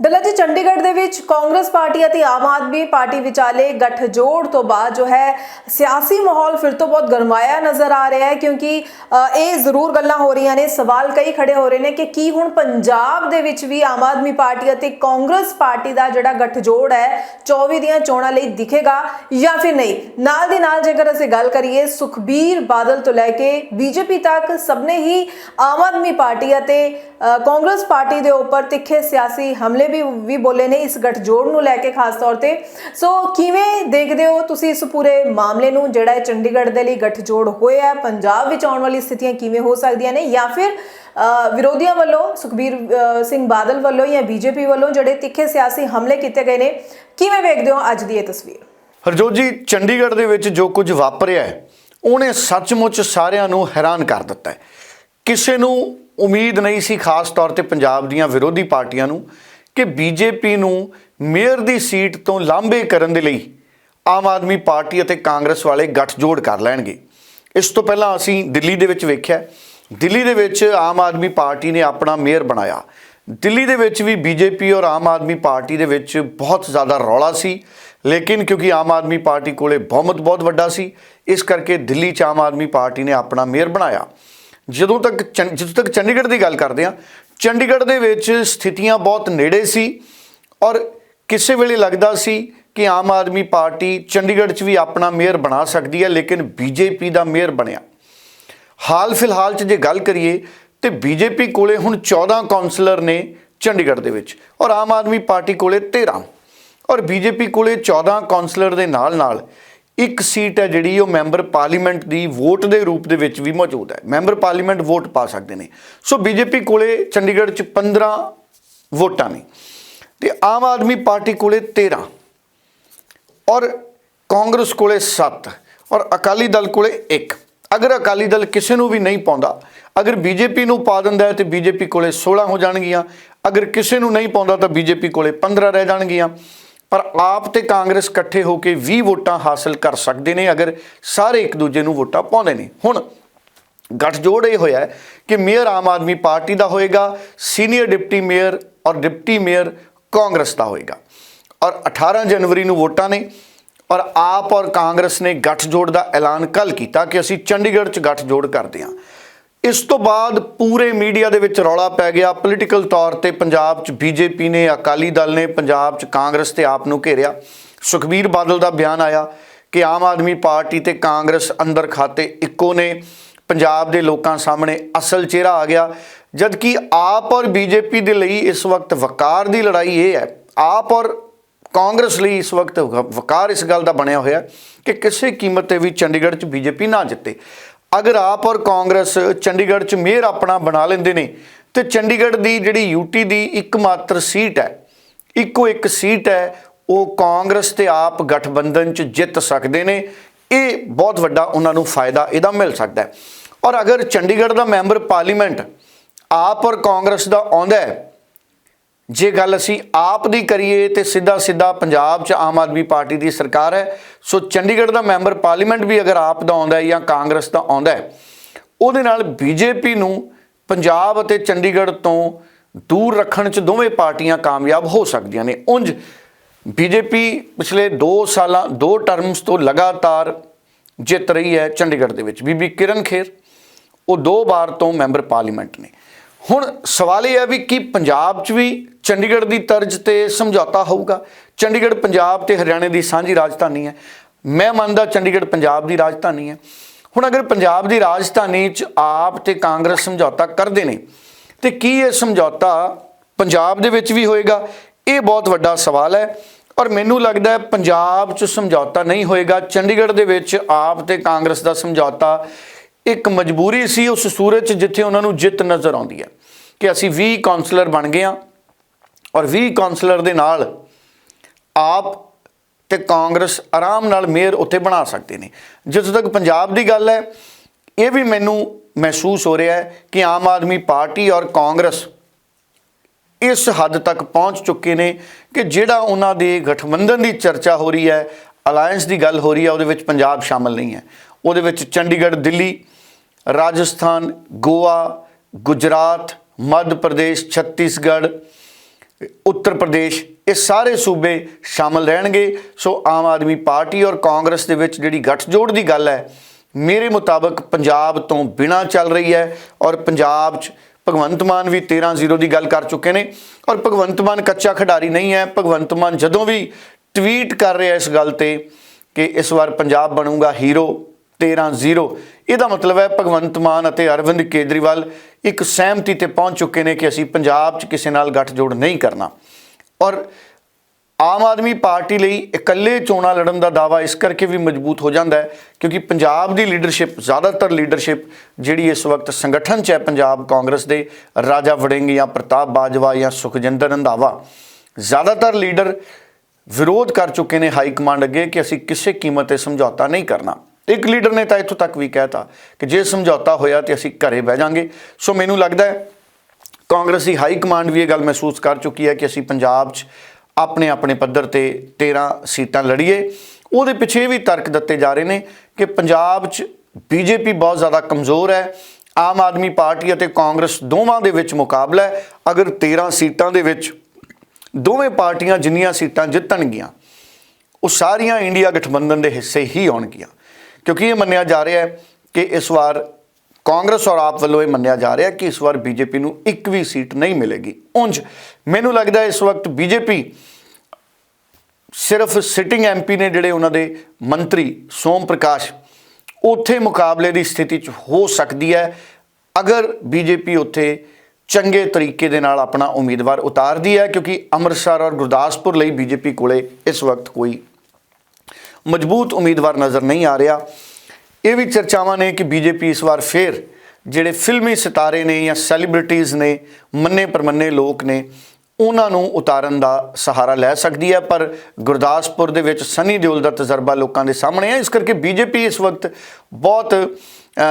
ਡੱਲਾ ਜੀ, ਚੰਡੀਗੜ੍ਹ ਦੇ ਵਿੱਚ ਕਾਂਗਰਸ ਪਾਰਟੀ ਅਤੇ ਆਮ ਆਦਮੀ ਪਾਰਟੀ ਵਿਚਾਲੇ ਗੱਠਜੋੜ ਤੋਂ ਬਾਅਦ ਜੋ ਹੈ, ਸਿਆਸੀ ਮਾਹੌਲ ਫਿਰ ਤੋਂ ਬਹੁਤ ਗਰਮਾਇਆ ਨਜ਼ਰ ਆ ਰਿਹਾ ਹੈ ਕਿਉਂਕਿ ਇਹ ਜ਼ਰੂਰ ਗੱਲਾਂ ਹੋ ਰਹੀਆਂ ਨੇ, ਸਵਾਲ ਕਈ ਖੜੇ ਹੋ ਰਹੇ ਨੇ ਕਿ ਕੀ ਹੁਣ ਪੰਜਾਬ ਦੇ ਵਿੱਚ ਵੀ ਆਮ ਆਦਮੀ ਪਾਰਟੀ ਅਤੇ ਕਾਂਗਰਸ ਪਾਰਟੀ ਦਾ ਜਿਹੜਾ ਗੱਠਜੋੜ ਹੈ 24 ਦੀਆਂ ਚੋਣਾਂ ਲਈ ਦਿਖੇਗਾ ਜਾਂ ਫਿਰ ਨਹੀਂ? ਨਾਲ ਦੀ ਨਾਲ ਜੇਕਰ ਅਸੀਂ ਗੱਲ ਕਰੀਏ, ਸੁਖਬੀਰ ਬਾਦਲ ਤੋਂ ਲੈ ਕੇ ਬੀਜੇਪੀ ਤੱਕ ਸਭ ਨੇ ਹੀ ਆਮ ਆਦਮੀ ਪਾਰਟੀ ਅਤੇ ਕਾਂਗਰਸ ਪਾਰਟੀ ਦੇ ਉੱਪਰ ਤਿੱਖੇ ਸਿਆਸੀ ਹਮਲੇ ਵੀ ਵੀ ਬੋਲੇ ਨੇ ਇਸ ਗੱਠਜੋੜ ਨੂੰ ਲੈ ਕੇ ਖਾਸ ਤੌਰ ਤੇ। ਸੋ ਕਿਵੇਂ ਦੇਖਦੇ ਹੋ ਤੁਸੀਂ ਇਸ ਪੂਰੇ ਮਾਮਲੇ ਨੂੰ, ਜਿਹੜਾ ਇਹ ਚੰਡੀਗੜ੍ਹ ਦੇ ਲਈ ਗੱਠਜੋੜ ਹੋਇਆ ਹੈ, ਪੰਜਾਬ ਵਿੱਚ ਆਉਣ ਵਾਲੀ ਸਥਿਤੀਆਂ ਕਿਵੇਂ ਹੋ ਸਕਦੀਆਂ ਨੇ ਜਾਂ ਫਿਰ ਵਿਰੋਧੀਆਂ ਵੱਲੋਂ, ਸੁਖਬੀਰ ਸਿੰਘ ਬਾਦਲ ਵੱਲੋਂ ਜਾਂ ਬੀਜੇਪੀ ਵੱਲੋਂ ਜਿਹੜੇ ਤਿੱਖੇ ਸਿਆਸੀ ਹਮਲੇ ਕੀਤੇ ਗਏ ਨੇ, ਕਿਵੇਂ ਵੇਖਦੇ ਹੋ ਅੱਜ ਦੀ ਇਹ ਤਸਵੀਰ? ਹਰਜੋਤ ਜੀ, ਚੰਡੀਗੜ੍ਹ ਦੇ ਵਿੱਚ ਜੋ ਕੁਝ ਵਾਪਰਿਆ ਹੈ, ਉਹਨੇ ਸੱਚਮੁੱਚ ਸਾਰਿਆਂ ਨੂੰ ਹੈਰਾਨ ਕਰ ਦਿੱਤਾ ਹੈ। ਕਿਸੇ ਨੂੰ ਉਮੀਦ ਨਹੀਂ ਸੀ ਖਾਸ ਤੌਰ ਤੇ ਪੰਜਾਬ ਦੀਆਂ ਵਿਰੋਧੀ ਪਾਰਟੀਆਂ ਨੂੰ ਕਿ ਬੀਜੇਪੀ ਨੂੰ ਮੇਅਰ ਦੀ ਸੀਟ ਤੋਂ ਲਾਂਭੇ ਕਰਨ ਦੇ ਲਈ ਆਮ ਆਦਮੀ ਪਾਰਟੀ ਅਤੇ ਕਾਂਗਰਸ ਵਾਲੇ ਗੱਠਜੋੜ ਕਰ ਲੈਣਗੇ। ਇਸ ਤੋਂ ਪਹਿਲਾਂ ਅਸੀਂ ਦਿੱਲੀ ਦੇ ਵਿੱਚ ਵੇਖਿਆ। ਦਿੱਲੀ ਦੇ ਵਿੱਚ ਆਮ ਆਦਮੀ ਪਾਰਟੀ ਨੇ ਆਪਣਾ ਮੇਅਰ ਬਣਾਇਆ। ਦਿੱਲੀ ਦੇ ਵਿੱਚ ਵੀ ਬੀਜੇਪੀ ਔਰ ਆਮ ਆਦਮੀ ਪਾਰਟੀ ਦੇ ਵਿੱਚ ਬਹੁਤ ਜ਼ਿਆਦਾ ਰੌਲਾ ਸੀ। ਲੇਕਿਨ ਕਿਉਂਕਿ ਆਮ ਆਦਮੀ ਪਾਰਟੀ ਕੋਲੇ ਬਹੁਮਤ ਬਹੁਤ ਵੱਡਾ ਸੀ, ਇਸ ਕਰਕੇ ਦਿੱਲੀ 'ਚ ਆਮ ਆਦਮੀ ਪਾਰਟੀ ਨੇ ਆਪਣਾ ਮੇਅਰ ਬਣਾਇਆ। ਜਦੋਂ ਤੱਕ ਚੰ- ਜਦੋਂ ਤੱਕ ਚੰਡੀਗੜ੍ਹ ਦੀ ਗੱਲ ਕਰਦੇ ਹਾਂ ਚੰਡੀਗੜ੍ਹ ਦੇ ਵਿੱਚ ਸਥਿਤੀਆਂ ਬਹੁਤ ਨੇੜੇ ਸੀ ਔਰ ਕਿਸੇ ਵੇਲੇ ਲੱਗਦਾ ਸੀ ਕਿ ਆਮ ਆਦਮੀ ਪਾਰਟੀ ਚੰਡੀਗੜ੍ਹ 'ਚ ਵੀ ਆਪਣਾ ਮੇਅਰ ਬਣਾ ਸਕਦੀ ਹੈ, ਲੇਕਿਨ ਬੀਜੇਪੀ ਦਾ ਮੇਅਰ ਬਣਿਆ। ਹਾਲ ਫਿਲਹਾਲ 'ਚ ਜੇ ਗੱਲ ਕਰੀਏ ਤੇ ਬੀਜੇਪੀ ਕੋਲੇ ਹੁਣ 14 ਕਾਉਂਸਲਰ ਨੇ ਚੰਡੀਗੜ੍ਹ ਦੇ ਵਿੱਚ ਔਰ ਆਮ ਆਦਮੀ ਪਾਰਟੀ ਕੋਲੇ 13 ਔਰ ਬੀਜੇਪੀ ਕੋਲੇ 14 ਕਾਉਂਸਲਰ ਦੇ ਨਾਲ-ਨਾਲ ਇੱਕ ਸੀਟ ਹੈ ਜਿਹੜੀ ਉਹ ਮੈਂਬਰ ਪਾਰਲੀਮੈਂਟ ਦੀ ਵੋਟ ਦੇ ਰੂਪ ਦੇ ਵਿੱਚ ਵੀ ਮੌਜੂਦ ਹੈ। ਮੈਂਬਰ ਪਾਰਲੀਮੈਂਟ ਵੋਟ ਪਾ ਸਕਦੇ ਨੇ। ਸੋ ਬੀਜੇਪੀ ਕੋਲੇ ਚੰਡੀਗੜ੍ਹ 'ਚ 15 ਵੋਟਾਂ ਨੇ ਤੇ ਆਮ ਆਦਮੀ ਪਾਰਟੀ ਕੋਲੇ 13 ਔਰ ਕਾਂਗਰਸ ਕੋਲੇ 7 ਔਰ ਅਕਾਲੀ ਦਲ ਕੋਲੇ 1 ਅਗਰ ਅਕਾਲੀ ਦਲ ਕਿਸੇ ਨੂੰ ਵੀ ਨਹੀਂ ਪਾਉਂਦਾ, ਅਗਰ ਬੀਜੇਪੀ ਨੂੰ ਪਾ ਦਿੰਦਾ ਹੈ ਤੇ ਬੀਜੇਪੀ ਕੋਲੇ 16 ਹੋ ਜਾਣਗੀਆਂ। ਅਗਰ ਕਿਸੇ ਨੂੰ ਨਹੀਂ ਪਾਉਂਦਾ ਤਾਂ ਬੀਜੇਪੀ ਕੋਲੇ 15 ਰਹਿ ਜਾਣਗੀਆਂ। ਪਰ ਆਪ ਤੇ ਕਾਂਗਰਸ ਇਕੱਠੇ ਹੋ ਕੇ 20 ਵੋਟਾਂ ਹਾਸਲ ਕਰ ਸਕਦੇ ਨੇ, ਅਗਰ ਸਾਰੇ ਇੱਕ ਦੂਜੇ ਨੂੰ ਵੋਟਾਂ ਪਾਉਂਦੇ ਨੇ। ਹੁਣ ਗੱਠਜੋੜ ਇਹ ਹੋਇਆ ਕਿ ਮੇਅਰ ਆਮ ਆਦਮੀ ਪਾਰਟੀ ਦਾ ਹੋਏਗਾ, ਸੀਨੀਅਰ ਡਿਪਟੀ ਮੇਅਰ ਔਰ ਡਿਪਟੀ ਮੇਅਰ ਕਾਂਗਰਸ ਦਾ ਹੋਏਗਾ। ਔਰ 18 ਜਨਵਰੀ ਨੂੰ ਵੋਟਾਂ ਨੇ ਔਰ ਆਪ ਔਰ ਕਾਂਗਰਸ ਨੇ ਗੱਠਜੋੜ ਦਾ ਐਲਾਨ ਕੱਲ ਕੀਤਾ ਕਿ ਅਸੀਂ ਚੰਡੀਗੜ੍ਹ 'ਚ ਗੱਠਜੋੜ ਕਰਦੇ ਹਾਂ। ਇਸ ਤੋਂ ਬਾਅਦ ਪੂਰੇ ਮੀਡੀਆ ਦੇ ਵਿੱਚ ਰੌਲਾ ਪੈ ਗਿਆ। ਪੋਲੀਟੀਕਲ ਤੌਰ ਤੇ ਪੰਜਾਬ 'ਚ ਬੀਜੇਪੀ ਨੇ, ਅਕਾਲੀ ਦਲ ਨੇ, ਪੰਜਾਬ 'ਚ ਕਾਂਗਰਸ ਤੇ ਆਪ ਨੂੰ ਘੇਰਿਆ। ਸੁਖਬੀਰ ਬਾਦਲ ਦਾ ਬਿਆਨ ਆਇਆ ਕਿ ਆਮ ਆਦਮੀ ਪਾਰਟੀ ਤੇ ਕਾਂਗਰਸ ਅੰਦਰ ਖਾਤੇ ਇੱਕੋ ਨੇ। ਪੰਜਾਬ ਦੇ ਲੋਕਾਂ ਸਾਹਮਣੇ ਅਸਲ ਚਿਹਰਾ ਆ ਗਿਆ। ਜਦਕਿ ਆਪ ਔਰ ਬੀਜੇਪੀ ਦੇ ਲਈ ਇਸ ਵਕਤ ਵਕਾਰ ਦੀ ਲੜਾਈ ਇਹ ਹੈ। ਆਪ ਔਰ ਕਾਂਗਰਸ ਲਈ ਇਸ ਵਕਤ ਵਕਾਰ ਇਸ ਗੱਲ ਦਾ ਬਣਿਆ ਹੋਇਆ ਕਿ ਕਿਸੇ ਕੀਮਤ ਤੇ ਵੀ ਚੰਡੀਗੜ੍ਹ 'ਚ ਬੀਜੇਪੀ ਨਾ ਜਿੱਤੇ। ਅਗਰ ਆਪ ਔਰ ਕਾਂਗਰਸ ਚੰਡੀਗੜ੍ਹ 'ਚ ਮੇਅਰ ਆਪਣਾ ਬਣਾ ਲੈਂਦੇ ਨੇ, ਤੇ ਚੰਡੀਗੜ੍ਹ ਦੀ ਜਿਹੜੀ ਯੂਟੀ ਦੀ ਇੱਕਮਾਤਰ ਸੀਟ ਹੈ, ਇੱਕੋ ਇੱਕ ਸੀਟ ਹੈ, ਉਹ ਕਾਂਗਰਸ ਤੇ ਆਪ ਗਠਬੰਧਨ 'ਚ ਜਿੱਤ ਸਕਦੇ ਨੇ, ਇਹ ਬਹੁਤ ਵੱਡਾ ਉਹਨਾਂ ਨੂੰ ਫਾਇਦਾ ਇਹਦਾ ਮਿਲ ਸਕਦਾ ਹੈ। ਔਰ ਅਗਰ ਚੰਡੀਗੜ੍ਹ ਦਾ ਮੈਂਬਰ ਪਾਰਲੀਮੈਂਟ ਆਪ ਔਰ ਕਾਂਗਰਸ ਦਾ ਆਉਂਦਾ ਹੈ ਜੇ ਗੱਲ ਅਸੀਂ ਆਪ ਦੀ ਕਰੀਏ ਤੇ ਸਿੱਧਾ ਸਿੱਧਾ ਪੰਜਾਬ 'ਚ ਆਮ ਆਦਮੀ ਪਾਰਟੀ ਦੀ ਸਰਕਾਰ ਹੈ, ਸੋ ਚੰਡੀਗੜ੍ਹ ਦਾ ਮੈਂਬਰ ਪਾਰਲੀਮੈਂਟ ਵੀ ਅਗਰ ਆਪ ਦਾ ਆਉਂਦਾ ਹੈ ਜਾਂ ਕਾਂਗਰਸ ਦਾ ਆਉਂਦਾ ਹੈ, ਉਹਦੇ ਨਾਲ ਬੀਜੇਪੀ ਨੂੰ ਪੰਜਾਬ ਅਤੇ ਚੰਡੀਗੜ੍ਹ ਤੋਂ ਦੂਰ ਰੱਖਣ 'ਚ ਦੋਵੇਂ ਪਾਰਟੀਆਂ ਕਾਮਯਾਬ ਹੋ ਸਕਦੀਆਂ ਨੇ। ਉਂਝ ਬੀਜੇਪੀ ਪਿਛਲੇ 2 ਸਾਲਾਂ 2 ਟਰਮਸ ਤੋਂ ਲਗਾਤਾਰ ਜਿੱਤ ਰਹੀ ਹੈ ਚੰਡੀਗੜ੍ਹ ਦੇ ਵਿੱਚ। ਬੀਬੀ ਕਿਰਨ ਖੇਰ, ਉਹ ਦੋ ਵਾਰ ਤੋਂ ਮੈਂਬਰ ਪਾਰਲੀਮੈਂਟ ਨੇ। ਹੁਣ ਸਵਾਲ ਇਹ ਹੈ ਵੀ ਕੀ ਪੰਜਾਬ 'ਚ ਵੀ ਚੰਡੀਗੜ੍ਹ ਦੀ ਤਰਜ਼ ਤੇ ਸਮਝੌਤਾ ਹੋਊਗਾ? ਚੰਡੀਗੜ੍ਹ ਪੰਜਾਬ ਤੇ ਹਰਿਆਣੇ ਦੀ ਸਾਂਝੀ ਰਾਜਧਾਨੀ ਹੈ। ਮੈਂ ਮੰਨਦਾ ਚੰਡੀਗੜ੍ਹ ਪੰਜਾਬ ਦੀ ਰਾਜਧਾਨੀ ਹੈ। ਹੁਣ ਅਗਰ ਪੰਜਾਬ ਦੀ ਰਾਜਧਾਨੀ 'ਚ ਆਪ ਤੇ ਕਾਂਗਰਸ ਸਮਝੌਤਾ ਕਰਦੇ ਨੇ, ਤੇ ਕੀ ਇਹ ਸਮਝੌਤਾ ਪੰਜਾਬ ਦੇ ਵਿੱਚ ਵੀ ਹੋਏਗਾ? ਇਹ ਬਹੁਤ ਵੱਡਾ ਸਵਾਲ ਹੈ ਔਰ ਮੈਨੂੰ ਲੱਗਦਾ ਹੈ ਪੰਜਾਬ 'ਚ ਸਮਝੌਤਾ ਨਹੀਂ ਹੋਏਗਾ। ਚੰਡੀਗੜ੍ਹ ਦੇ ਵਿੱਚ ਆਪ ਤੇ ਕਾਂਗਰਸ ਦਾ ਸਮਝੌਤਾ ਇੱਕ ਮਜਬੂਰੀ ਸੀ ਉਸ ਸੂਰਤ 'ਚ ਜਿੱਥੇ ਉਹਨਾਂ ਨੂੰ ਜਿੱਤ ਨਜ਼ਰ ਆਉਂਦੀ ਹੈ ਕਿ ਅਸੀਂ 20 ਕਾਉਂਸਲਰ ਬਣ ਗਏ ਹਾਂ ਔਰ 20 ਕਾਉਂਸਲਰ ਦੇ ਨਾਲ ਆਪ ਤੇ ਕਾਂਗਰਸ ਆਰਾਮ ਨਾਲ ਮੇਅਰ ਉੱਥੇ ਬਣਾ ਸਕਦੇ ਨੇ। ਜਿੱਥੋਂ ਤੱਕ ਪੰਜਾਬ ਦੀ ਗੱਲ ਹੈ, ਇਹ ਵੀ ਮੈਨੂੰ ਮਹਿਸੂਸ ਹੋ ਰਿਹਾ ਹੈ ਕਿ ਆਮ ਆਦਮੀ ਪਾਰਟੀ ਔਰ ਕਾਂਗਰਸ ਇਸ ਹੱਦ ਤੱਕ ਪਹੁੰਚ ਚੁੱਕੇ ਨੇ ਕਿ ਜਿਹੜਾ ਉਹਨਾਂ ਦੇ ਗਠਬੰਧਨ ਦੀ ਚਰਚਾ ਹੋ ਰਹੀ ਹੈ ਅਲਾਈਅੰਸ ਦੀ ਗੱਲ ਹੋ ਰਹੀ ਹੈ, ਉਹਦੇ ਵਿੱਚ ਪੰਜਾਬ ਸ਼ਾਮਲ ਨਹੀਂ ਹੈ। ਉਹਦੇ ਵਿੱਚ ਚੰਡੀਗੜ੍ਹ, ਦਿੱਲੀ ਰਾਜਸਥਾਨ, ਗੋਆ, ਗੁਜਰਾਤ, ਮੱਧ ਪ੍ਰਦੇਸ਼, ਛੱਤੀਸਗੜ੍ਹ, ਉੱਤਰ ਪ੍ਰਦੇਸ਼, ਇਹ ਸਾਰੇ ਸੂਬੇ ਸ਼ਾਮਲ ਰਹਿਣਗੇ। ਸੋ ਆਮ ਆਦਮੀ ਪਾਰਟੀ ਔਰ ਕਾਂਗਰਸ ਦੇ ਵਿੱਚ ਜਿਹੜੀ ਗੱਠਜੋੜ ਦੀ ਗੱਲ ਹੈ, ਮੇਰੇ ਮੁਤਾਬਕ ਪੰਜਾਬ ਤੋਂ ਬਿਨਾ ਚੱਲ ਰਹੀ ਹੈ ਔਰ ਪੰਜਾਬ 'ਚ ਭਗਵੰਤ ਮਾਨ ਵੀ 13-0 ਦੀ ਗੱਲ ਕਰ ਚੁੱਕੇ ਨੇ ਔਰ ਭਗਵੰਤ ਮਾਨ ਕੱਚਾ ਖਿਡਾਰੀ ਨਹੀਂ ਹੈ। ਭਗਵੰਤ ਮਾਨ ਜਦੋਂ ਵੀ ਟਵੀਟ ਕਰ ਰਿਹਾ ਇਸ ਗੱਲ ਤੇ ਕਿ ਇਸ ਵਾਰ ਪੰਜਾਬ ਬਣੂਗਾ ਹੀਰੋ 13-0 ਇਹਦਾ ਮਤਲਬ ਹੈ ਭਗਵੰਤ ਮਾਨ ਅਤੇ ਅਰਵਿੰਦ ਕੇਜਰੀਵਾਲ ਇੱਕ ਸਹਿਮਤੀ ਤੇ ਪਹੁੰਚ ਚੁੱਕੇ ਨੇ ਕਿ ਅਸੀਂ ਪੰਜਾਬ 'ਚ ਕਿਸੇ ਨਾਲ ਗੱਠਜੋੜ ਨਹੀਂ ਕਰਨਾ। ਔਰ ਆਮ ਆਦਮੀ ਪਾਰਟੀ ਲਈ ਇਕੱਲੇ ਚੋਣਾਂ ਲੜਨ ਦਾ ਦਾਵਾ ਇਸ ਕਰਕੇ ਵੀ ਮਜ਼ਬੂਤ ਹੋ ਜਾਂਦਾ ਹੈ ਕਿਉਂਕਿ ਪੰਜਾਬ ਦੀ ਲੀਡਰਸ਼ਿਪ, ਜ਼ਿਆਦਾਤਰ ਲੀਡਰਸ਼ਿਪ ਜਿਹੜੀ ਇਸ ਵਕਤ ਸੰਗਠਨ 'ਚ ਹੈ, ਪੰਜਾਬ ਕਾਂਗਰਸ ਦੇ ਰਾਜਾ ਵੜਿੰਗ ਜਾਂ ਪ੍ਰਤਾਪ ਬਾਜਵਾ ਜਾਂ ਸੁਖਜਿੰਦਰ ਰੰਧਾਵਾ, ਜ਼ਿਆਦਾਤਰ ਲੀਡਰ ਵਿਰੋਧ ਕਰ ਚੁੱਕੇ ਨੇ ਹਾਈ ਕਮਾਂਡ ਅੱਗੇ ਕਿ ਅਸੀਂ ਕਿਸੇ ਕੀਮਤ ਤੇ ਸਮਝੌਤਾ ਨਹੀਂ ਕਰਨਾ। ਇੱਕ ਲੀਡਰ ਨੇ ਤਾਂ ਇੱਥੋਂ ਤੱਕ ਵੀ ਕਹਿਤਾ ਕਿ ਜੇ ਸਮਝੌਤਾ ਹੋਇਆ ਤੇ ਅਸੀਂ ਘਰੇ ਬਹਿ ਜਾਾਂਗੇ। ਸੋ ਮੈਨੂੰ ਲੱਗਦਾ ਹੈ, ਕਾਂਗਰਸ ਹਾਈ ਕਮਾਂਡ ਵੀ ਇਹ ਗੱਲ ਮਹਿਸੂਸ ਕਰ ਚੁੱਕੀ ਹੈ ਕਿ ਅਸੀਂ ਪੰਜਾਬ 'ਚ ਆਪਣੇ ਆਪਣੇ ਪੱਧਰ ਤੇ 13 ਸੀਟਾਂ ਲੜੀਏ। ਉਹਦੇ ਪਿੱਛੇ ਵੀ ਤਰਕ ਦਿੱਤੇ ਜਾ ਰਹੇ ਨੇ ਕਿ ਪੰਜਾਬ 'ਚ ਬੀਜੇਪੀ ਬਹੁਤ ਜ਼ਿਆਦਾ ਕਮਜ਼ੋਰ ਹੈ। ਆਮ ਆਦਮੀ ਪਾਰਟੀ ਅਤੇ ਕਾਂਗਰਸ ਦੋਵਾਂ ਦੇ ਵਿੱਚ ਮੁਕਾਬਲਾ ਹੈ। ਅਗਰ 13 ਸੀਟਾਂ ਦੇ ਵਿੱਚ ਦੋਵੇਂ ਪਾਰਟੀਆਂ ਜਿੰਨੀਆਂ ਸੀਟਾਂ ਜਿੱਤਣਗੀਆਂ, ਉਹ ਸਾਰੀਆਂ ਇੰਡੀਆ ਗਠਬੰਧਨ ਦੇ ਹਿੱਸੇ ਹੀ ਆਉਣਗੀਆਂ। ਕਿਉਂਕਿ ਇਹ ਮੰਨਿਆ ਜਾ ਰਿਹਾ ਹੈ ਕਿ ਇਸ ਵਾਰ ਕਾਂਗਰਸ ਔਰ ਆਪ ਵੱਲੋਂ ਇਹ ਮੰਨਿਆ ਜਾ ਰਿਹਾ ਕਿ ਇਸ ਵਾਰ ਬੀਜੇਪੀ ਨੂੰ ਇੱਕ ਵੀ ਸੀਟ ਨਹੀਂ ਮਿਲੇਗੀ। ਉਂਝ ਮੈਨੂੰ ਲੱਗਦਾ ਇਸ ਵਕਤ ਬੀਜੇਪੀ ਸਿਰਫ ਸਿਟਿੰਗ ਐਮਪੀ ਨੇ ਜਿਹੜੇ ਉਹਨਾਂ ਦੇ ਮੰਤਰੀ ਸੋਮ ਪ੍ਰਕਾਸ਼ ਉੱਥੇ ਮੁਕਾਬਲੇ ਦੀ ਸਥਿਤੀ 'ਚ ਹੋ ਸਕਦੀ ਹੈ। ਅਗਰ ਬੀਜੇਪੀ ਉੱਥੇ ਚੰਗੇ ਤਰੀਕੇ ਦੇ ਨਾਲ ਆਪਣਾ ਉਮੀਦਵਾਰ ਉਤਾਰਦੀ ਹੈ ਕਿਉਂਕਿ ਅੰਮ੍ਰਿਤਸਰ ਔਰ ਗੁਰਦਾਸਪੁਰ ਲਈ ਬੀਜੇਪੀ ਕੋਲੇ ਇਸ ਵਕਤ ਕੋਈ ਮਜ਼ਬੂਤ ਉਮੀਦਵਾਰ ਨਜ਼ਰ ਨਹੀਂ ਆ ਰਿਹਾ। ਇਹ ਵੀ ਚਰਚਾਵਾਂ ਨੇ ਕਿ ਬੀਜੇਪੀ ਇਸ ਵਾਰ ਫੇਰ ਜਿਹੜੇ ਫਿਲਮੀ ਸਿਤਾਰੇ ਨੇ ਜਾਂ ਸੈਲੀਬ੍ਰਿਟੀਜ਼ ਨੇ, ਮੰਨੇ ਪਰਮੰਨੇ ਲੋਕ ਨੇ, ਉਹਨਾਂ ਨੂੰ ਉਤਾਰਨ ਦਾ ਸਹਾਰਾ ਲੈ ਸਕਦੀ ਹੈ। ਪਰ ਗੁਰਦਾਸਪੁਰ ਦੇ ਵਿੱਚ ਸਨੀ ਦਿਓਲ ਦਾ ਤਜਰਬਾ ਲੋਕਾਂ ਦੇ ਸਾਹਮਣੇ ਹੈ ਇਸ ਕਰਕੇ ਬੀਜੇਪੀ ਇਸ ਵਕਤ ਬਹੁਤ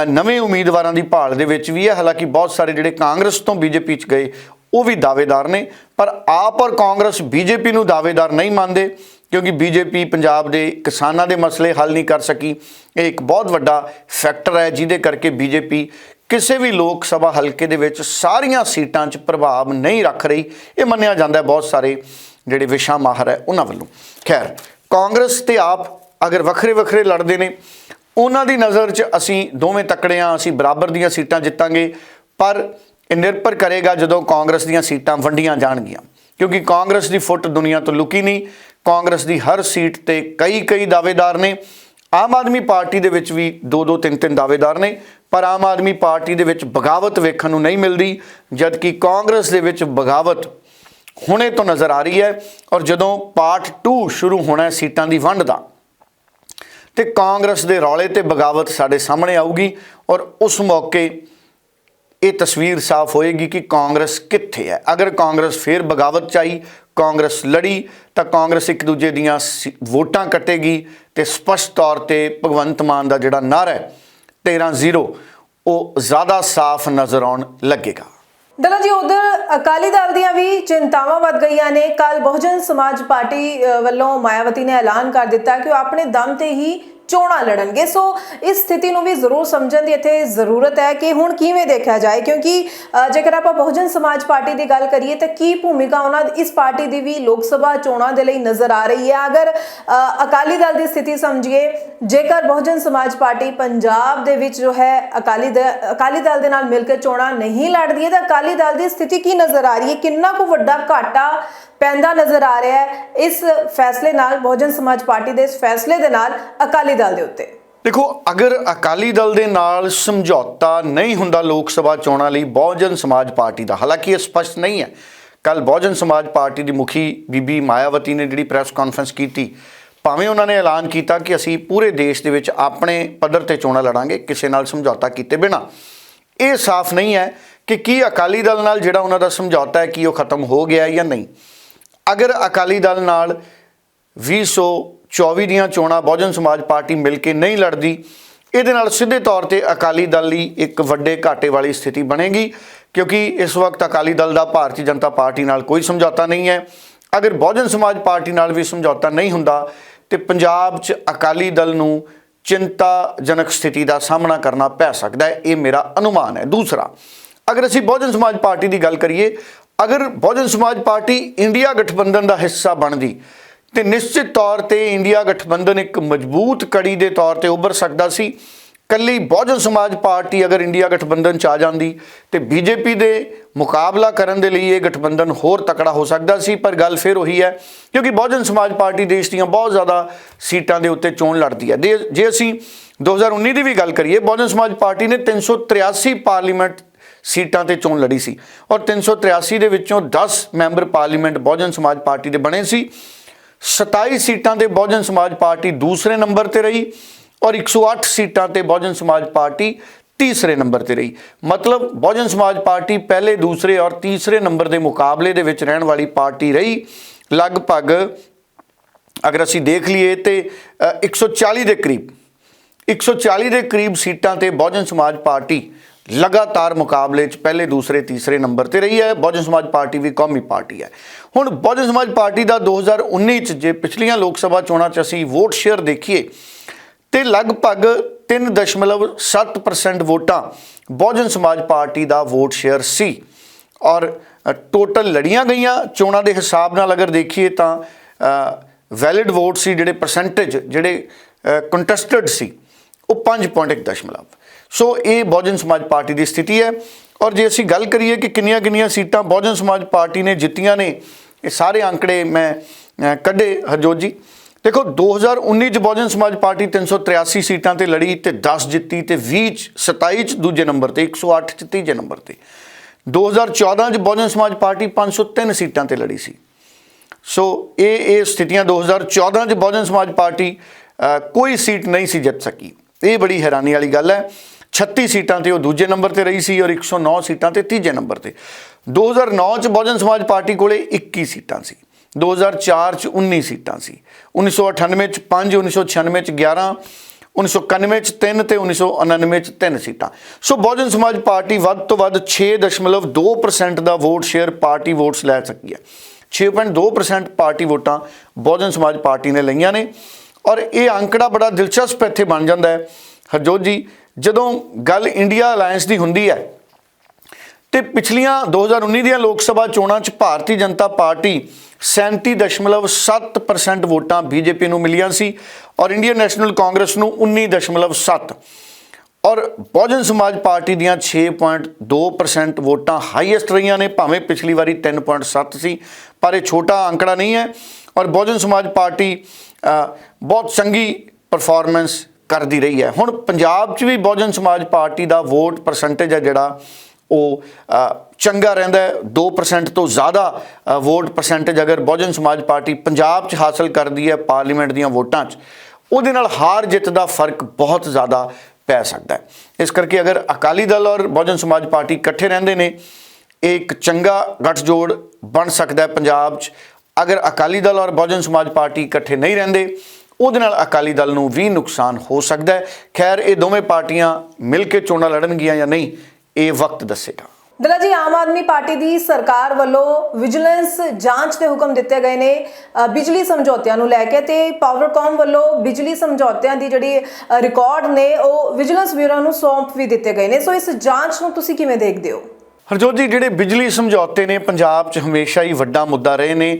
ਨਵੇਂ ਉਮੀਦਵਾਰਾਂ ਦੀ ਭਾਲ ਦੇ ਵਿੱਚ ਵੀ ਹੈ। ਹਾਲਾਂਕਿ ਬਹੁਤ ਸਾਰੇ ਜਿਹੜੇ ਕਾਂਗਰਸ ਤੋਂ ਬੀਜੇਪੀ 'ਚ ਗਏ, ਉਹ ਵੀ ਦਾਅਵੇਦਾਰ ਨੇ। ਪਰ ਆਪ ਔਰ ਕਾਂਗਰਸ ਬੀਜੇਪੀ ਨੂੰ ਦਾਅਵੇਦਾਰ ਨਹੀਂ ਮੰਨਦੇ। ਕਿਉਂਕਿ ਬੀਜੇਪੀ ਪੰਜਾਬ ਦੇ ਕਿਸਾਨਾਂ ਦੇ ਮਸਲੇ ਹੱਲ ਨਹੀਂ ਕਰ ਸਕੀ। ਇਹ ਇੱਕ ਬਹੁਤ ਵੱਡਾ ਫੈਕਟਰ ਹੈ ਜਿਹਦੇ ਕਰਕੇ ਬੀਜੇਪੀ ਕਿਸੇ ਵੀ ਲੋਕ ਸਭਾ ਹਲਕੇ ਦੇ ਵਿੱਚ ਸਾਰੀਆਂ ਸੀਟਾਂ 'ਚ ਪ੍ਰਭਾਵ ਨਹੀਂ ਰੱਖ ਰਹੀ। ਇਹ ਮੰਨਿਆ ਜਾਂਦਾ ਹੈ ਬਹੁਤ ਸਾਰੇ ਜਿਹੜੇ ਵਿਸ਼ਾ ਮਾਹਰ ਹੈ ਉਹਨਾਂ ਵੱਲੋਂ। ਖੈਰ, ਕਾਂਗਰਸ ਤੇ ਆਪ ਅਗਰ ਵੱਖਰੇ ਵੱਖਰੇ ਲੜਦੇ ਨੇ, ਉਹਨਾਂ ਦੀ ਨਜ਼ਰ 'ਚ ਅਸੀਂ ਦੋਵੇਂ ਤਕੜੇ ਹਾਂ, ਅਸੀਂ ਬਰਾਬਰ ਦੀਆਂ ਸੀਟਾਂ ਜਿੱਤਾਂਗੇ, ਪਰ ਇਹ ਨਿਰਭਰ ਕਰੇਗਾ ਜਦੋਂ ਕਾਂਗਰਸ ਦੀਆਂ ਸੀਟਾਂ ਵੰਡੀਆਂ ਜਾਣਗੀਆਂ। ਕਿਉਂਕਿ ਕਾਂਗਰਸ ਦੀ ਫੁੱਟ ਦੁਨੀਆ ਤੋਂ ਲੁਕੀ ਨਹੀਂ, ਕਾਂਗਰਸ ਦੀ ਹਰ ਸੀਟ ਤੇ ਕਈ ਕਈ ਦਾਅਵੇਦਾਰ ਨੇ। ਆਮ ਆਦਮੀ ਪਾਰਟੀ ਦੇ ਵਿੱਚ ਵੀ ਦੋ ਦੋ ਤਿੰਨ ਤਿੰਨ ਦਾਅਵੇਦਾਰ ਨੇ, ਪਰ ਆਮ ਆਦਮੀ ਪਾਰਟੀ ਦੇ ਵਿੱਚ ਬਗਾਵਤ ਵੇਖਣ ਨੂੰ ਨਹੀਂ ਮਿਲਦੀ, ਜਦਕਿ ਕਾਂਗਰਸ ਦੇ ਵਿੱਚ ਬਗਾਵਤ ਹੁਣੇ ਤੋਂ ਨਜ਼ਰ ਆ ਰਹੀ ਹੈ ਔਰ ਜਦੋਂ ਪਾਰਟ 2 ਸ਼ੁਰੂ ਹੋਣਾ ਸੀਟਾਂ ਦੀ ਵੰਡ ਦਾ, ਤੇ ਕਾਂਗਰਸ ਦੇ ਰੌਲੇ ਤੇ ਬਗਾਵਤ ਸਾਡੇ ਸਾਹਮਣੇ ਆਊਗੀ ਔਰ ਉਸ ਮੌਕੇ ਇਹ ਤਸਵੀਰ ਸਾਫ਼ ਹੋਏਗੀ ਕਿ ਕਾਂਗਰਸ ਕਿੱਥੇ ਹੈ। ਅਗਰ ਕਾਂਗਰਸ ਫੇਰ ਬਗਾਵਤ ਚਾਈ, ਕਾਂਗਰਸ ਲੜੀ, ਤਾਂ ਕਾਂਗਰਸ ਇੱਕ ਦੂਜੇ ਦੀਆਂ ਵੋਟਾਂ ਕੱਟੇਗੀ ਤੇ ਸਪਸ਼ਟ ਤੌਰ ਤੇ ਭਗਵੰਤ ਮਾਨ ਦਾ ਜਿਹੜਾ ਨਾਰਾ ਹੈ 13-0 ਉਹ ਜ਼ਿਆਦਾ ਸਾਫ਼ ਨਜ਼ਰ ਆਉਣ ਲੱਗੇਗਾ। ਦਲਾਂ ਜੀ, ਉਧਰ ਅਕਾਲੀ ਦਲ ਦੀਆਂ ਵੀ ਚਿੰਤਾਵਾਂ ਵੱਧ ਗਈਆਂ ਨੇ। ਕੱਲ ਬਹੁਜਨ ਸਮਾਜ ਪਾਰਟੀ ਵੱਲੋਂ ਮਾਇਆਵਤੀ ਨੇ ਐਲਾਨ ਕਰ ਦਿੱਤਾ ਕਿ ਉਹ ਆਪਣੇ ਦਮ ਤੇ ਹੀ ਚੋਣਾਂ ਲੜਨਗੇ। ਸੋ ਇਸ ਸਥਿਤੀ ਨੂੰ ਵੀ ਜ਼ਰੂਰ ਸਮਝਣ ਦੀ ਇੱਥੇ ਜ਼ਰੂਰਤ ਹੈ ਕਿ ਹੁਣ ਕਿਵੇਂ ਦੇਖਿਆ ਜਾਏ, ਕਿਉਂਕਿ ਜੇਕਰ ਆਪਾਂ ਬਹੁਜਨ ਸਮਾਜ ਪਾਰਟੀ ਦੀ ਗੱਲ ਕਰੀਏ ਤਾਂ ਕੀ ਭੂਮਿਕਾ ਉਹਨਾਂ ਇਸ ਪਾਰਟੀ ਦੀ ਵੀ ਲੋਕ ਸਭਾ ਚੋਣਾਂ ਦੇ ਲਈ ਨਜ਼ਰ ਆ ਰਹੀ ਹੈ? ਅਗਰ ਅਕਾਲੀ ਦਲ ਦੀ ਸਥਿਤੀ ਸਮਝੀਏ, ਜੇਕਰ ਬਹੁਜਨ ਸਮਾਜ ਪਾਰਟੀ ਪੰਜਾਬ ਦੇ ਵਿੱਚ ਜੋ ਹੈ ਅਕਾਲੀ ਦ- ਅਕਾਲੀ ਦਲ ਦੇ ਨਾਲ ਮਿਲ ਕੇ ਚੋਣਾਂ ਨਹੀਂ ਲੜਦੀ ਹੈ, ਤਾਂ ਅਕਾਲੀ ਦਲ ਦੀ ਸਥਿਤੀ ਕੀ ਨਜ਼ਰ ਆ ਰਹੀ ਹੈ? ਕਿੰਨਾ ਕੁ ਵੱਡਾ ਘਾਟਾ ਪੈਂਦਾ ਨਜ਼ਰ ਆ ਰਿਹਾ ਹੈ ਇਸ ਫੈਸਲੇ ਨਾਲ, ਬਹੁਜਨ ਸਮਾਜ ਪਾਰਟੀ ਦੇ ਇਸ ਫੈਸਲੇ ਦੇ ਨਾਲ ਅਕਾਲੀ ਦਲ ਦੇ ਉੱਤੇ। ਦੇਖੋ, ਅਗਰ ਅਕਾਲੀ ਦਲ ਦੇ ਨਾਲ ਸਮਝੌਤਾ ਨਹੀਂ ਹੁੰਦਾ ਲੋਕ ਸਭਾ ਚੋਣਾਂ ਲਈ, ਬਹੁਜਨ ਸਮਾਜ ਪਾਰਟੀ ਦਾ, ਹਾਲਾਂਕਿ ਇਹ ਸਪਸ਼ਟ ਨਹੀਂ ਹੈ। ਕੱਲ ਬਹੁਜਨ ਸਮਾਜ ਪਾਰਟੀ ਦੀ ਮੁਖੀ ਬੀਬੀ ਮਾਇਆਵਤੀ ਨੇ ਜਿਹੜੀ ਪ੍ਰੈਸ ਕਾਨਫਰੰਸ ਕੀਤੀ, ਭਾਵੇਂ ਉਹਨਾਂ ਨੇ ਐਲਾਨ ਕੀਤਾ ਕਿ ਅਸੀਂ ਪੂਰੇ ਦੇਸ਼ ਦੇ ਵਿੱਚ ਆਪਣੇ ਪੱਧਰ ਤੇ ਚੋਣਾਂ ਲੜਾਂਗੇ, ਕਿਸੇ ਨਾਲ ਸਮਝੌਤਾ ਕੀਤੇ ਬਿਨਾ। ਇਹ ਸਾਫ਼ ਨਹੀਂ ਹੈ ਕਿ ਕੀ ਅਕਾਲੀ ਦਲ ਨਾਲ ਜਿਹੜਾ ਉਹਨਾਂ ਦਾ ਸਮਝੌਤਾ ਹੈ, ਕੀ ਉਹ ਖਤਮ ਹੋ ਗਿਆ ਜਾਂ ਨਹੀਂ। ਅਗਰ ਅਕਾਲੀ ਦਲ ਨਾਲ 2024 ਦੀਆਂ ਚੋਣਾਂ ਬਹੁਜਨ ਸਮਾਜ ਪਾਰਟੀ ਮਿਲ ਕੇ ਨਹੀਂ ਲੜਦੀ। ਇਹਦੇ ਨਾਲ ਸਿੱਧੇ ਤੌਰ ਤੇ ਅਕਾਲੀ ਦਲ ਲਈ ਇੱਕ ਵੱਡੇ ਘਾਟੇ ਵਾਲੀ ਸਥਿਤੀ ਬਣੇਗੀ, ਕਿਉਂਕਿ ਇਸ ਵਕਤ ਅਕਾਲੀ ਦਲ ਦਾ ਭਾਰਤੀ ਜਨਤਾ ਪਾਰਟੀ ਨਾਲ ਕੋਈ ਸਮਝੌਤਾ ਨਹੀਂ ਹੈ। ਅਗਰ ਬਹੁਜਨ ਸਮਾਜ ਪਾਰਟੀ ਨਾਲ ਵੀ ਸਮਝੌਤਾ ਨਹੀਂ ਹੁੰਦਾ, ਤੇ ਪੰਜਾਬ 'ਚ ਅਕਾਲੀ ਦਲ ਨੂੰ ਚਿੰਤਾਜਨਕ ਸਥਿਤੀ ਦਾ ਸਾਹਮਣਾ ਕਰਨਾ ਪੈ ਸਕਦਾ ਹੈ। ਇਹ ਮੇਰਾ ਅਨੁਮਾਨ ਹੈ। ਦੂਸਰਾ, ਅਗਰ ਅਸੀਂ ਬਹੁਜਨ ਸਮਾਜ ਪਾਰਟੀ ਦੀ ਗੱਲ ਕਰੀਏ, ਅਗਰ ਬਹੁਜਨ ਸਮਾਜ ਪਾਰਟੀ ਇੰਡੀਆ ਗਠਬੰਧਨ ਦਾ ਹਿੱਸਾ ਬਣਦੀ ਤੇ ਨਿਸ਼ਚਿਤ ਤੌਰ ਤੇ ਇੰਡੀਆ ਗਠਬੰਧਨ ਇੱਕ ਮਜ਼ਬੂਤ ਕੜੀ ਦੇ ਤੌਰ ਤੇ ਉੱਭਰ ਸਕਦਾ ਸੀ। ਕੱਲੀ ਬਹੁਜਨ ਸਮਾਜ ਪਾਰਟੀ ਅਗਰ ਇੰਡੀਆ ਗਠਬੰਧਨ ਚ ਆ ਜਾਂਦੀ, ਤੇ ਬੀਜੇਪੀ ਦੇ ਮੁਕਾਬਲਾ ਕਰਨ ਦੇ ਲਈ ਇਹ ਗਠਬੰਧਨ ਹੋਰ ਤਕੜਾ ਹੋ ਸਕਦਾ ਸੀ। ਪਰ ਗੱਲ ਫਿਰ ਉਹੀ ਹੈ, ਕਿਉਂਕਿ ਬਹੁਜਨ ਸਮਾਜ ਪਾਰਟੀ ਦੇਸ਼ ਦੀਆਂ ਬਹੁਤ ਜ਼ਿਆਦਾ ਸੀਟਾਂ ਦੇ ਉੱਤੇ ਚੋਣ ਲੜਦੀ ਹੈ। ਦੇ- ਜੇ ਅਸੀਂ 2019 ਦੀ ਵੀ ਗੱਲ ਕਰੀਏ, ਬਹੁਜਨ ਸਮਾਜ ਪਾਰਟੀ ਨੇ 383 ਪਾਰਲੀਮੈਂਟ ਸੀਟਾਂ ਤੇ ਚੋਣ ਲੜੀ ਸੀ। ਔਰ 383 ਦੇ ਵਿੱਚੋਂ 10 member parliament Bahujan Samaj party ਦੇ ਬਣੇ ਸੀ। 27 ਸੀਟਾਂ ਤੇ ਬਹੁਜਨ ਸਮਾਜ ਪਾਰਟੀ ਦੂਸਰੇ ਨੰਬਰ ਤੇ ਰਹੀ ਔਰ 108 ਸੀਟਾਂ ਤੇ ਬਹੁਜਨ ਸਮਾਜ ਪਾਰਟੀ ਤੀਸਰੇ ਨੰਬਰ ਤੇ ਰਹੀ। ਮਤਲਬ ਬਹੁਜਨ ਸਮਾਜ ਪਾਰਟੀ ਪਹਿਲੇ ਦੂਸਰੇ ਔਰ ਤੀਸਰੇ ਨੰਬਰ ਦੇ ਮੁਕਾਬਲੇ ਦੇ ਵਿੱਚ ਰਹਿਣ ਵਾਲੀ ਪਾਰਟੀ ਰਹੀ। ਲਗਭਗ ਅਗਰ ਅਸੀਂ ਦੇਖ ਲਈਏ ਤੇ ਅ, 140 ਦੇ ਕਰੀਬ 140 ਦੇ ਕਰੀਬ ਸੀਟਾਂ ਤੇ ਬਹੁਜਨ ਸਮਾਜ ਪਾਰਟੀ ਲਗਾਤਾਰ ਮੁਕਾਬਲੇ 'ਚ ਪਹਿਲੇ, ਦੂਸਰੇ, ਤੀਸਰੇ ਨੰਬਰ ਤੇ ਰਹੀ ਹੈ। ਬਹੁਜਨ ਸਮਾਜ ਪਾਰਟੀ ਵੀ ਕੌਮੀ ਪਾਰਟੀ ਹੈ। ਹੁਣ ਬਹੁਜਨ ਸਮਾਜ ਪਾਰਟੀ ਦਾ 2019 'ਚ ਜੇ ਪਿਛਲੀਆਂ ਲੋਕ ਸਭਾ ਚੋਣਾਂ 'ਚ ਅਸੀਂ ਵੋਟ ਸ਼ੇਅਰ ਦੇਖੀਏ, ਤੇ ਲਗਭਗ 3.7% ਵੋਟਾਂ ਬਹੁਜਨ ਸਮਾਜ ਪਾਰਟੀ ਦਾ ਵੋਟ ਸ਼ੇਅਰ ਸੀ। ਔਰ ਟੋਟਲ ਲੜੀਆਂ ਗਈਆਂ। ਚੋਣਾਂ ਦੇ ਹਿਸਾਬ ਨਾਲ ਅਗਰ ਦੇਖੀਏ ਤਾਂ ਵੈਲਿਡ ਵੋਟ ਸੀ ਜਿਹੜੇ ਪਰਸੈਂਟੇਜ ਜਿਹੜੇ ਕੰਟੈਸਟਡ ਸੀ, ਉਹ 5.1 ਦਸ਼ਮਲਵ। ਸੋ ਇਹ ਬਹੁਜਨ ਸਮਾਜ ਪਾਰਟੀ ਦੀ ਸਥਿਤੀ ਹੈ। ਔਰ ਜੇ ਅਸੀਂ ਗੱਲ ਕਰੀਏ ਕਿ ਕਿੰਨੀਆਂ ਕਿੰਨੀਆਂ ਸੀਟਾਂ ਬਹੁਜਨ ਸਮਾਜ ਪਾਰਟੀ ਨੇ ਜਿੱਤੀਆਂ ਨੇ, ਇਹ ਸਾਰੇ ਅੰਕੜੇ ਮੈਂ ਕੱਢੇ ਹਰਜੋਤ ਜੀ। ਦੇਖੋ 2019 ਚ ਬਹੁਜਨ ਸਮਾਜ ਪਾਰਟੀ 383 ਸੀਟਾਂ ਤੇ ਲੜੀ ਤੇ 10 ਜਿੱਤੀ ਤੇ 20 ਚ 27 ਚ ਦੂਜੇ ਨੰਬਰ ਤੇ 108 ਚ ਤੀਜੇ ਨੰਬਰ ਤੇ। 2014 ਚ ਬਹੁਜਨ ਸਮਾਜ ਪਾਰਟੀ 503 ਸੀਟਾਂ ਤੇ ਲੜੀ ਸੀ। ਸੋ ਇਹ ਇਹ ਸਥਿਤੀਆਂ 2014 ਚ ਬਹੁਜਨ ਸਮਾਜ ਪਾਰਟੀ ਕੋਈ ਸੀਟ ਨਹੀਂ ਸੀ ਜਿੱਤ ਸਕੀ। ਇਹ ਬੜੀ ਹੈਰਾਨੀ ਵਾਲੀ ਗੱਲ ਹੈ। 36 ਸੀਟਾਂ ਤੇ ਉਹ ਦੂਜੇ ਨੰਬਰ ਤੇ ਰਹੀ ਸੀ ਔਰ 109 ਸੀਟਾਂ ਤੇ ਤੀਜੇ ਨੰਬਰ ਤੇ। 2009 ਚ ਬਹੁਜਨ ਸਮਾਜ ਪਾਰਟੀ ਕੋਲੇ 21 ਸੀਟਾਂ ਸੀ। 2004 ਚ 19 ਸੀਟਾਂ ਸੀ। 1998 ਚ 5 1996 ਚ 11 1991 ਚ 3 ਤੇ 1999 ਚ 3 ਸੀਟਾਂ। ਸੋ ਬਹੁਜਨ ਸਮਾਜ ਪਾਰਟੀ ਵੱਧ ਤੋਂ ਵੱਧ 6.2% ਦਾ ਵੋਟ ਸ਼ੇਅਰ ਪਾਰਟੀ ਵੋਟਸ ਲੈ ਸਕੀ ਹੈ। 6.2% ਪਾਰਟੀ ਵੋਟਾਂ ਬਹੁਜਨ ਸਮਾਜ ਪਾਰਟੀ ਨੇ ਲਈਆਂ ਨੇ। ਔਰ ਇਹ ਅੰਕੜਾ ਬੜਾ ਦਿਲਚਸਪ ਇੱਥੇ ਬਣ ਜਾਂਦਾ ਹੈ। ਹਰਜੋਤ ਜੀ ਜਦੋਂ ਗੱਲ ਇੰਡੀਆ ਅਲਾਈਅੰਸ ਦੀ ਹੁੰਦੀ ਹੈ, ਤੇ ਪਿਛਲੀਆਂ 2019 ਦੀਆਂ ਲੋਕ ਸਭਾ ਚੋਣਾਂ 'ਚ ਭਾਰਤੀ ਜਨਤਾ ਪਾਰਟੀ 37.7% ਵੋਟਾਂ ਬੀਜੇਪੀ ਨੂੰ ਮਿਲੀਆਂ ਸੀ ਔਰ ਇੰਡੀਅਨ ਨੈਸ਼ਨਲ ਕਾਂਗਰਸ ਨੂੰ 19.7 ਔਰ ਬਹੁਜਨ ਸਮਾਜ ਪਾਰਟੀ ਦੀਆਂ 6.2% ਵੋਟਾਂ ਹਾਈਐਸਟ ਰਹੀਆਂ ਨੇ, ਭਾਵੇਂ ਪਿਛਲੀ ਵਾਰੀ 3.7 ਸੀ, ਪਰ ਇਹ ਛੋਟਾ ਅੰਕੜਾ ਨਹੀਂ ਹੈ ਔਰ ਬਹੁਜਨ ਸਮਾਜ ਪਾਰਟੀ ਬਹੁਤ ਚੰਗੀ ਪਰਫਾਰਮੈਂਸ ਕਰਦੀ ਰਹੀ ਹੈ। ਹੁਣ ਪੰਜਾਬ 'ਚ ਵੀ ਬਹੁਜਨ ਸਮਾਜ ਪਾਰਟੀ ਦਾ ਵੋਟ ਪਰਸੈਂਟੇਜ ਹੈ ਜਿਹੜਾ, ਉਹ ਚੰਗਾ ਰਹਿੰਦਾ ਹੈ। 2% ਤੋਂ ਜ਼ਿਆਦਾ ਵੋਟ ਪਰਸੈਂਟੇਜ ਅਗਰ ਬਹੁਜਨ ਸਮਾਜ ਪਾਰਟੀ ਪੰਜਾਬ 'ਚ ਹਾਸਲ ਕਰਦੀ ਹੈ ਪਾਰਲੀਮੈਂਟ ਦੀਆਂ ਵੋਟਾਂ 'ਚ, ਉਹਦੇ ਨਾਲ ਹਾਰ ਜਿੱਤ ਦਾ ਫ਼ਰਕ ਬਹੁਤ ਜ਼ਿਆਦਾ ਪੈ ਸਕਦਾ ਹੈ। ਇਸ ਕਰਕੇ ਅਗਰ ਅਕਾਲੀ ਦਲ ਔਰ ਬਹੁਜਨ ਸਮਾਜ ਪਾਰਟੀ ਇਕੱਠੇ ਰਹਿੰਦੇ ਨੇ, ਇਹ ਇੱਕ ਚੰਗਾ ਗੱਠਜੋੜ ਬਣ ਸਕਦਾ ਹੈ ਪੰਜਾਬ 'ਚ। ਅਗਰ ਅਕਾਲੀ ਦਲ ਔਰ ਬਹੁਜਨ ਸਮਾਜ ਪਾਰਟੀ ਇਕੱਠੇ ਨਹੀਂ ਰਹਿੰਦੇ ਉਹਦੇ ਨਾਲ ਅਕਾਲੀ ਦਲ ਨੂੰ ਵੀ ਨੁਕਸਾਨ ਹੋ ਸਕਦਾ ਹੈ। ਖੈਰ ਇਹ ਦੋਵੇਂ ਪਾਰਟੀਆਂ ਮਿਲ ਕੇ ਚੋਣਾਂ ਲੜਨਗੀਆਂ ਜਾਂ ਨਹੀਂ ਇਹ ਵਕਤ ਦੱਸੇਗਾ। ਦਲਾ ਜੀ ਆਮ ਆਦਮੀ ਪਾਰਟੀ ਦੀ ਸਰਕਾਰ ਵੱਲੋਂ ਵਿਜੀਲੈਂਸ ਜਾਂਚ ਦੇ ਹੁਕਮ ਦਿੱਤੇ ਗਏ ਨੇ ਬਿਜਲੀ ਸਮਝੌਤਿਆਂ ਨੂੰ ਲੈ ਕੇ ਤੇ ਪਾਵਰਕਾਮ ਵੱਲੋਂ ਬਿਜਲੀ ਸਮਝੌਤਿਆਂ ਦੀ ਜਿਹੜੀ ਰਿਕਾਰਡ ਨੇ ਉਹ ਵਿਜੀਲੈਂਸ ਬਿਊਰੋ ਨੂੰ ਸੌਂਪ ਵੀ ਦਿੱਤੇ ਗਏ ਨੇ। ਸੋ ਇਸ ਜਾਂਚ ਨੂੰ ਤੁਸੀਂ ਕਿਵੇਂ ਦੇਖਦੇ ਹੋ? ਹਰਜੋਤ ਜੀ ਜਿਹੜੇ ਬਿਜਲੀ ਸਮਝੌਤੇ ਨੇ ਪੰਜਾਬ 'ਚ ਹਮੇਸ਼ਾ ਹੀ ਵੱਡਾ ਮੁੱਦਾ ਰਹੇ ਨੇ।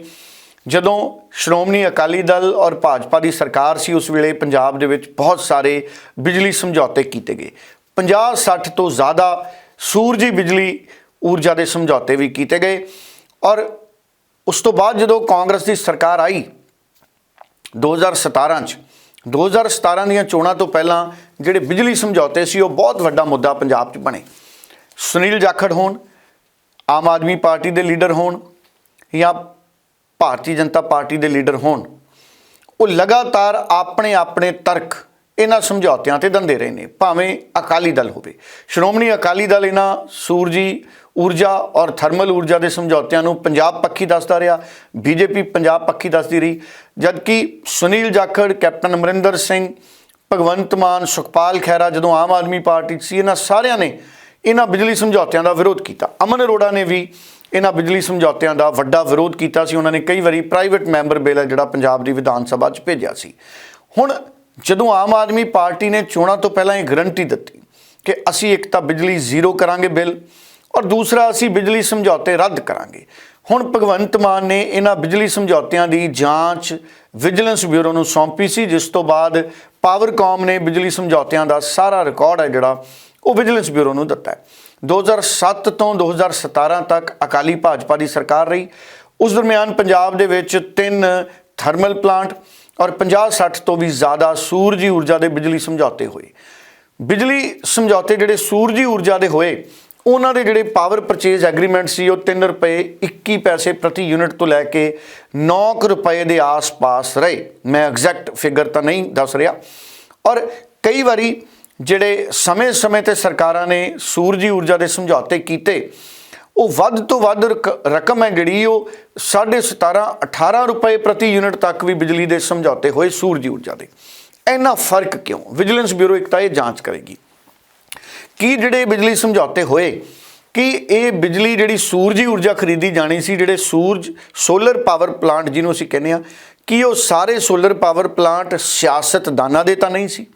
ਜਦੋਂ ਸ਼੍ਰੋਮਣੀ ਅਕਾਲੀ ਦਲ ਔਰ ਭਾਜਪਾ ਦੀ ਸਰਕਾਰ ਸੀ, ਉਸ ਵੇਲੇ ਪੰਜਾਬ ਦੇ ਵਿੱਚ ਬਹੁਤ ਸਾਰੇ ਬਿਜਲੀ ਸਮਝੌਤੇ ਕੀਤੇ ਗਏ। 50 60 ਤੋਂ ਜ਼ਿਆਦਾ ਸੂਰਜੀ ਬਿਜਲੀ ਊਰਜਾ ਦੇ ਸਮਝੌਤੇ ਵੀ ਕੀਤੇ ਗਏ ਔਰ ਉਸ ਤੋਂ ਬਾਅਦ ਜਦੋਂ ਕਾਂਗਰਸ ਦੀ ਸਰਕਾਰ ਆਈ 2017 ਚ 2017 ਦੀਆਂ ਚੋਣਾਂ ਤੋਂ ਪਹਿਲਾਂ ਜਿਹੜੇ ਬਿਜਲੀ ਸਮਝੌਤੇ ਸੀ, ਉਹ ਬਹੁਤ ਵੱਡਾ ਮੁੱਦਾ ਪੰਜਾਬ 'ਚ ਬਣੇ। ਸੁਨੀਲ ਜਾਖੜ ਹੋਣ, ਆਮ ਆਦਮੀ ਪਾਰਟੀ ਦੇ ਲੀਡਰ ਹੋਣ ਜਾਂ ਭਾਰਤੀ ਜਨਤਾ ਪਾਰਟੀ ਦੇ ਲੀਡਰ ਹੋਣ, ਉਹ ਲਗਾਤਾਰ ਆਪਣੇ ਆਪਣੇ ਤਰਕ ਇਹਨਾਂ ਸਮਝੌਤਿਆਂ ਤੇ ਦੰਦੇ ਰਹੇ ਨੇ, ਭਾਵੇਂ ਅਕਾਲੀ ਦਲ ਹੋਵੇ। ਸ਼੍ਰੋਮਣੀ ਅਕਾਲੀ ਦਲ ਇਹਨਾਂ ਸੂਰਜੀ ਊਰਜਾ ਔਰ ਥਰਮਲ ਊਰਜਾ ਦੇ ਸਮਝੌਤਿਆਂ ਨੂੰ ਪੰਜਾਬ ਪੱਖੀ ਦੱਸਦਾ ਰਿਹਾ, ਬੀਜੇਪੀ ਪੰਜਾਬ ਪੱਖੀ ਦੱਸਦੀ ਰਹੀ, ਜਦਕਿ ਸੁਨੀਲ ਜਾਖੜ, ਕੈਪਟਨ ਅਮਰਿੰਦਰ ਸਿੰਘ, ਭਗਵੰਤ ਮਾਨ, ਸੁਖਪਾਲ ਖਹਿਰਾ ਜਦੋਂ ਆਮ ਆਦਮੀ ਪਾਰਟੀ 'ਚ ਸੀ, ਇਹਨਾਂ ਸਾਰਿਆਂ ਨੇ ਇਹਨਾਂ ਬਿਜਲੀ ਸਮਝੌਤਿਆਂ ਦਾ ਵਿਰੋਧ ਕੀਤਾ। ਅਮਨ ਅਰੋੜਾ ਨੇ ਵੀ ਇਹਨਾਂ ਬਿਜਲੀ ਸਮਝੌਤਿਆਂ ਦਾ ਵੱਡਾ ਵਿਰੋਧ ਕੀਤਾ ਸੀ। ਉਹਨਾਂ ਨੇ ਕਈ ਵਾਰੀ ਪ੍ਰਾਈਵੇਟ ਮੈਂਬਰ ਬਿੱਲ ਹੈ ਜਿਹੜਾ ਪੰਜਾਬ ਦੀ ਵਿਧਾਨ ਸਭਾ 'ਚ ਭੇਜਿਆ ਸੀ। ਹੁਣ ਜਦੋਂ ਆਮ ਆਦਮੀ ਪਾਰਟੀ ਨੇ ਚੋਣਾਂ ਤੋਂ ਪਹਿਲਾਂ ਇਹ ਗਰੰਟੀ ਦਿੱਤੀ ਕਿ ਅਸੀਂ ਇੱਕ ਤਾਂ ਬਿਜਲੀ ਜ਼ੀਰੋ ਕਰਾਂਗੇ ਬਿੱਲ ਔਰ ਦੂਸਰਾ ਅਸੀਂ ਬਿਜਲੀ ਸਮਝੌਤੇ ਰੱਦ ਕਰਾਂਗੇ। ਹੁਣ ਭਗਵੰਤ ਮਾਨ ਨੇ ਇਹਨਾਂ ਬਿਜਲੀ ਸਮਝੌਤਿਆਂ ਦੀ ਜਾਂਚ ਵਿਜੀਲੈਂਸ ਬਿਊਰੋ ਨੂੰ ਸੌਂਪੀ ਸੀ, ਜਿਸ ਤੋਂ ਬਾਅਦ ਪਾਵਰਕਾਮ ਨੇ ਬਿਜਲੀ ਸਮਝੌਤਿਆਂ ਦਾ ਸਾਰਾ ਰਿਕਾਰਡ ਹੈ ਜਿਹੜਾ ਉਹ ਵਿਜੀਲੈਂਸ ਬਿਊਰੋ ਨੂੰ ਦਿੱਤਾ ਹੈ। 2007 ਤੋਂ 2017 ਤੱਕ ਅਕਾਲੀ ਭਾਜਪਾ ਦੀ ਸਰਕਾਰ ਰਹੀ। ਉਸ ਦਰਮਿਆਨ ਪੰਜਾਬ ਦੇ ਵਿੱਚ ਤਿੰਨ ਥਰਮਲ ਪਲਾਂਟ ਔਰ 50-60 ਤੋਂ ਵੀ ਜ਼ਿਆਦਾ ਸੂਰਜੀ ਊਰਜਾ ਦੇ ਬਿਜਲੀ ਸਮਝੌਤੇ ਹੋਏ। ਬਿਜਲੀ ਸਮਝੌਤੇ ਜਿਹੜੇ ਸੂਰਜੀ ਊਰਜਾ ਦੇ ਹੋਏ, ਉਹਨਾਂ ਦੇ ਜਿਹੜੇ ਪਾਵਰ ਪਰਚੇਜ਼ ਐਗਰੀਮੈਂਟ ਸੀ, ਉਹ 3 ਰੁਪਏ 21 ਪੈਸੇ ਪ੍ਰਤੀ ਯੂਨਿਟ ਤੋਂ ਲੈ ਕੇ 9 ਰੁਪਏ ਦੇ ਆਸ-ਪਾਸ ਰਹੇ। ਮੈਂ ਐਗਜ਼ੈਕਟ ਫਿਗਰ ਤਾਂ ਨਹੀਂ ਦੱਸ ਰਿਹਾ। ਔਰ ਕਈ ਵਾਰੀ ਜਿਹੜੇ ਸਮੇਂ-ਸਮੇਂ ਤੇ ਸਰਕਾਰਾਂ ਨੇ ਸੂਰਜੀ ਊਰਜਾ ਦੇ ਸਮਝੌਤੇ ਕੀਤੇ, ਉਹ ਵੱਧ ਤੋਂ ਵੱਧ ਰਕ- ਰਕਮ ਹੈ ਜਿਹੜੀ ਉਹ 17.5 18 ਰੁਪਏ ਪ੍ਰਤੀ ਯੂਨਿਟ ਤੱਕ ਵੀ ਬਿਜਲੀ ਦੇ ਸਮਝੌਤੇ ਹੋਏ ਸੂਰਜੀ ਊਰਜਾ ਦੇ। ਇੰਨਾ ਫ਼ਰਕ ਕਿਉਂ? ਵਿਜੀਲੈਂਸ ਬਿਊਰੋ ਇੱਕ ਤਾਂ ਇਹ ਜਾਂਚ ਕਰੇਗੀ। ਕੀ ਜਿਹੜੇ ਬਿਜਲੀ ਸਮਝੌਤੇ ਹੋਏ, ਕਿ ਇਹ ਬਿਜਲੀ ਜਿਹੜੀ ਸੂਰਜੀ ਊਰਜਾ ਖਰੀਦੀ ਜਾਣੀ ਸੀ, ਜਿਹੜੇ ਸੂਰਜ ਸੋਲਰ ਪਾਵਰ ਪਲਾਂਟ ਜਿਹਨੂੰ ਅਸੀਂ ਕਹਿੰਦੇ ਆ ਕਿ ਉਹ ਸਾਰੇ ਸੋਲਰ ਪਾਵਰ ਪਲਾਂਟ ਸਿਆਸਤਦਾਨਾਂ ਦੇ ਤਾਂ ਨਹੀਂ ਸੀ?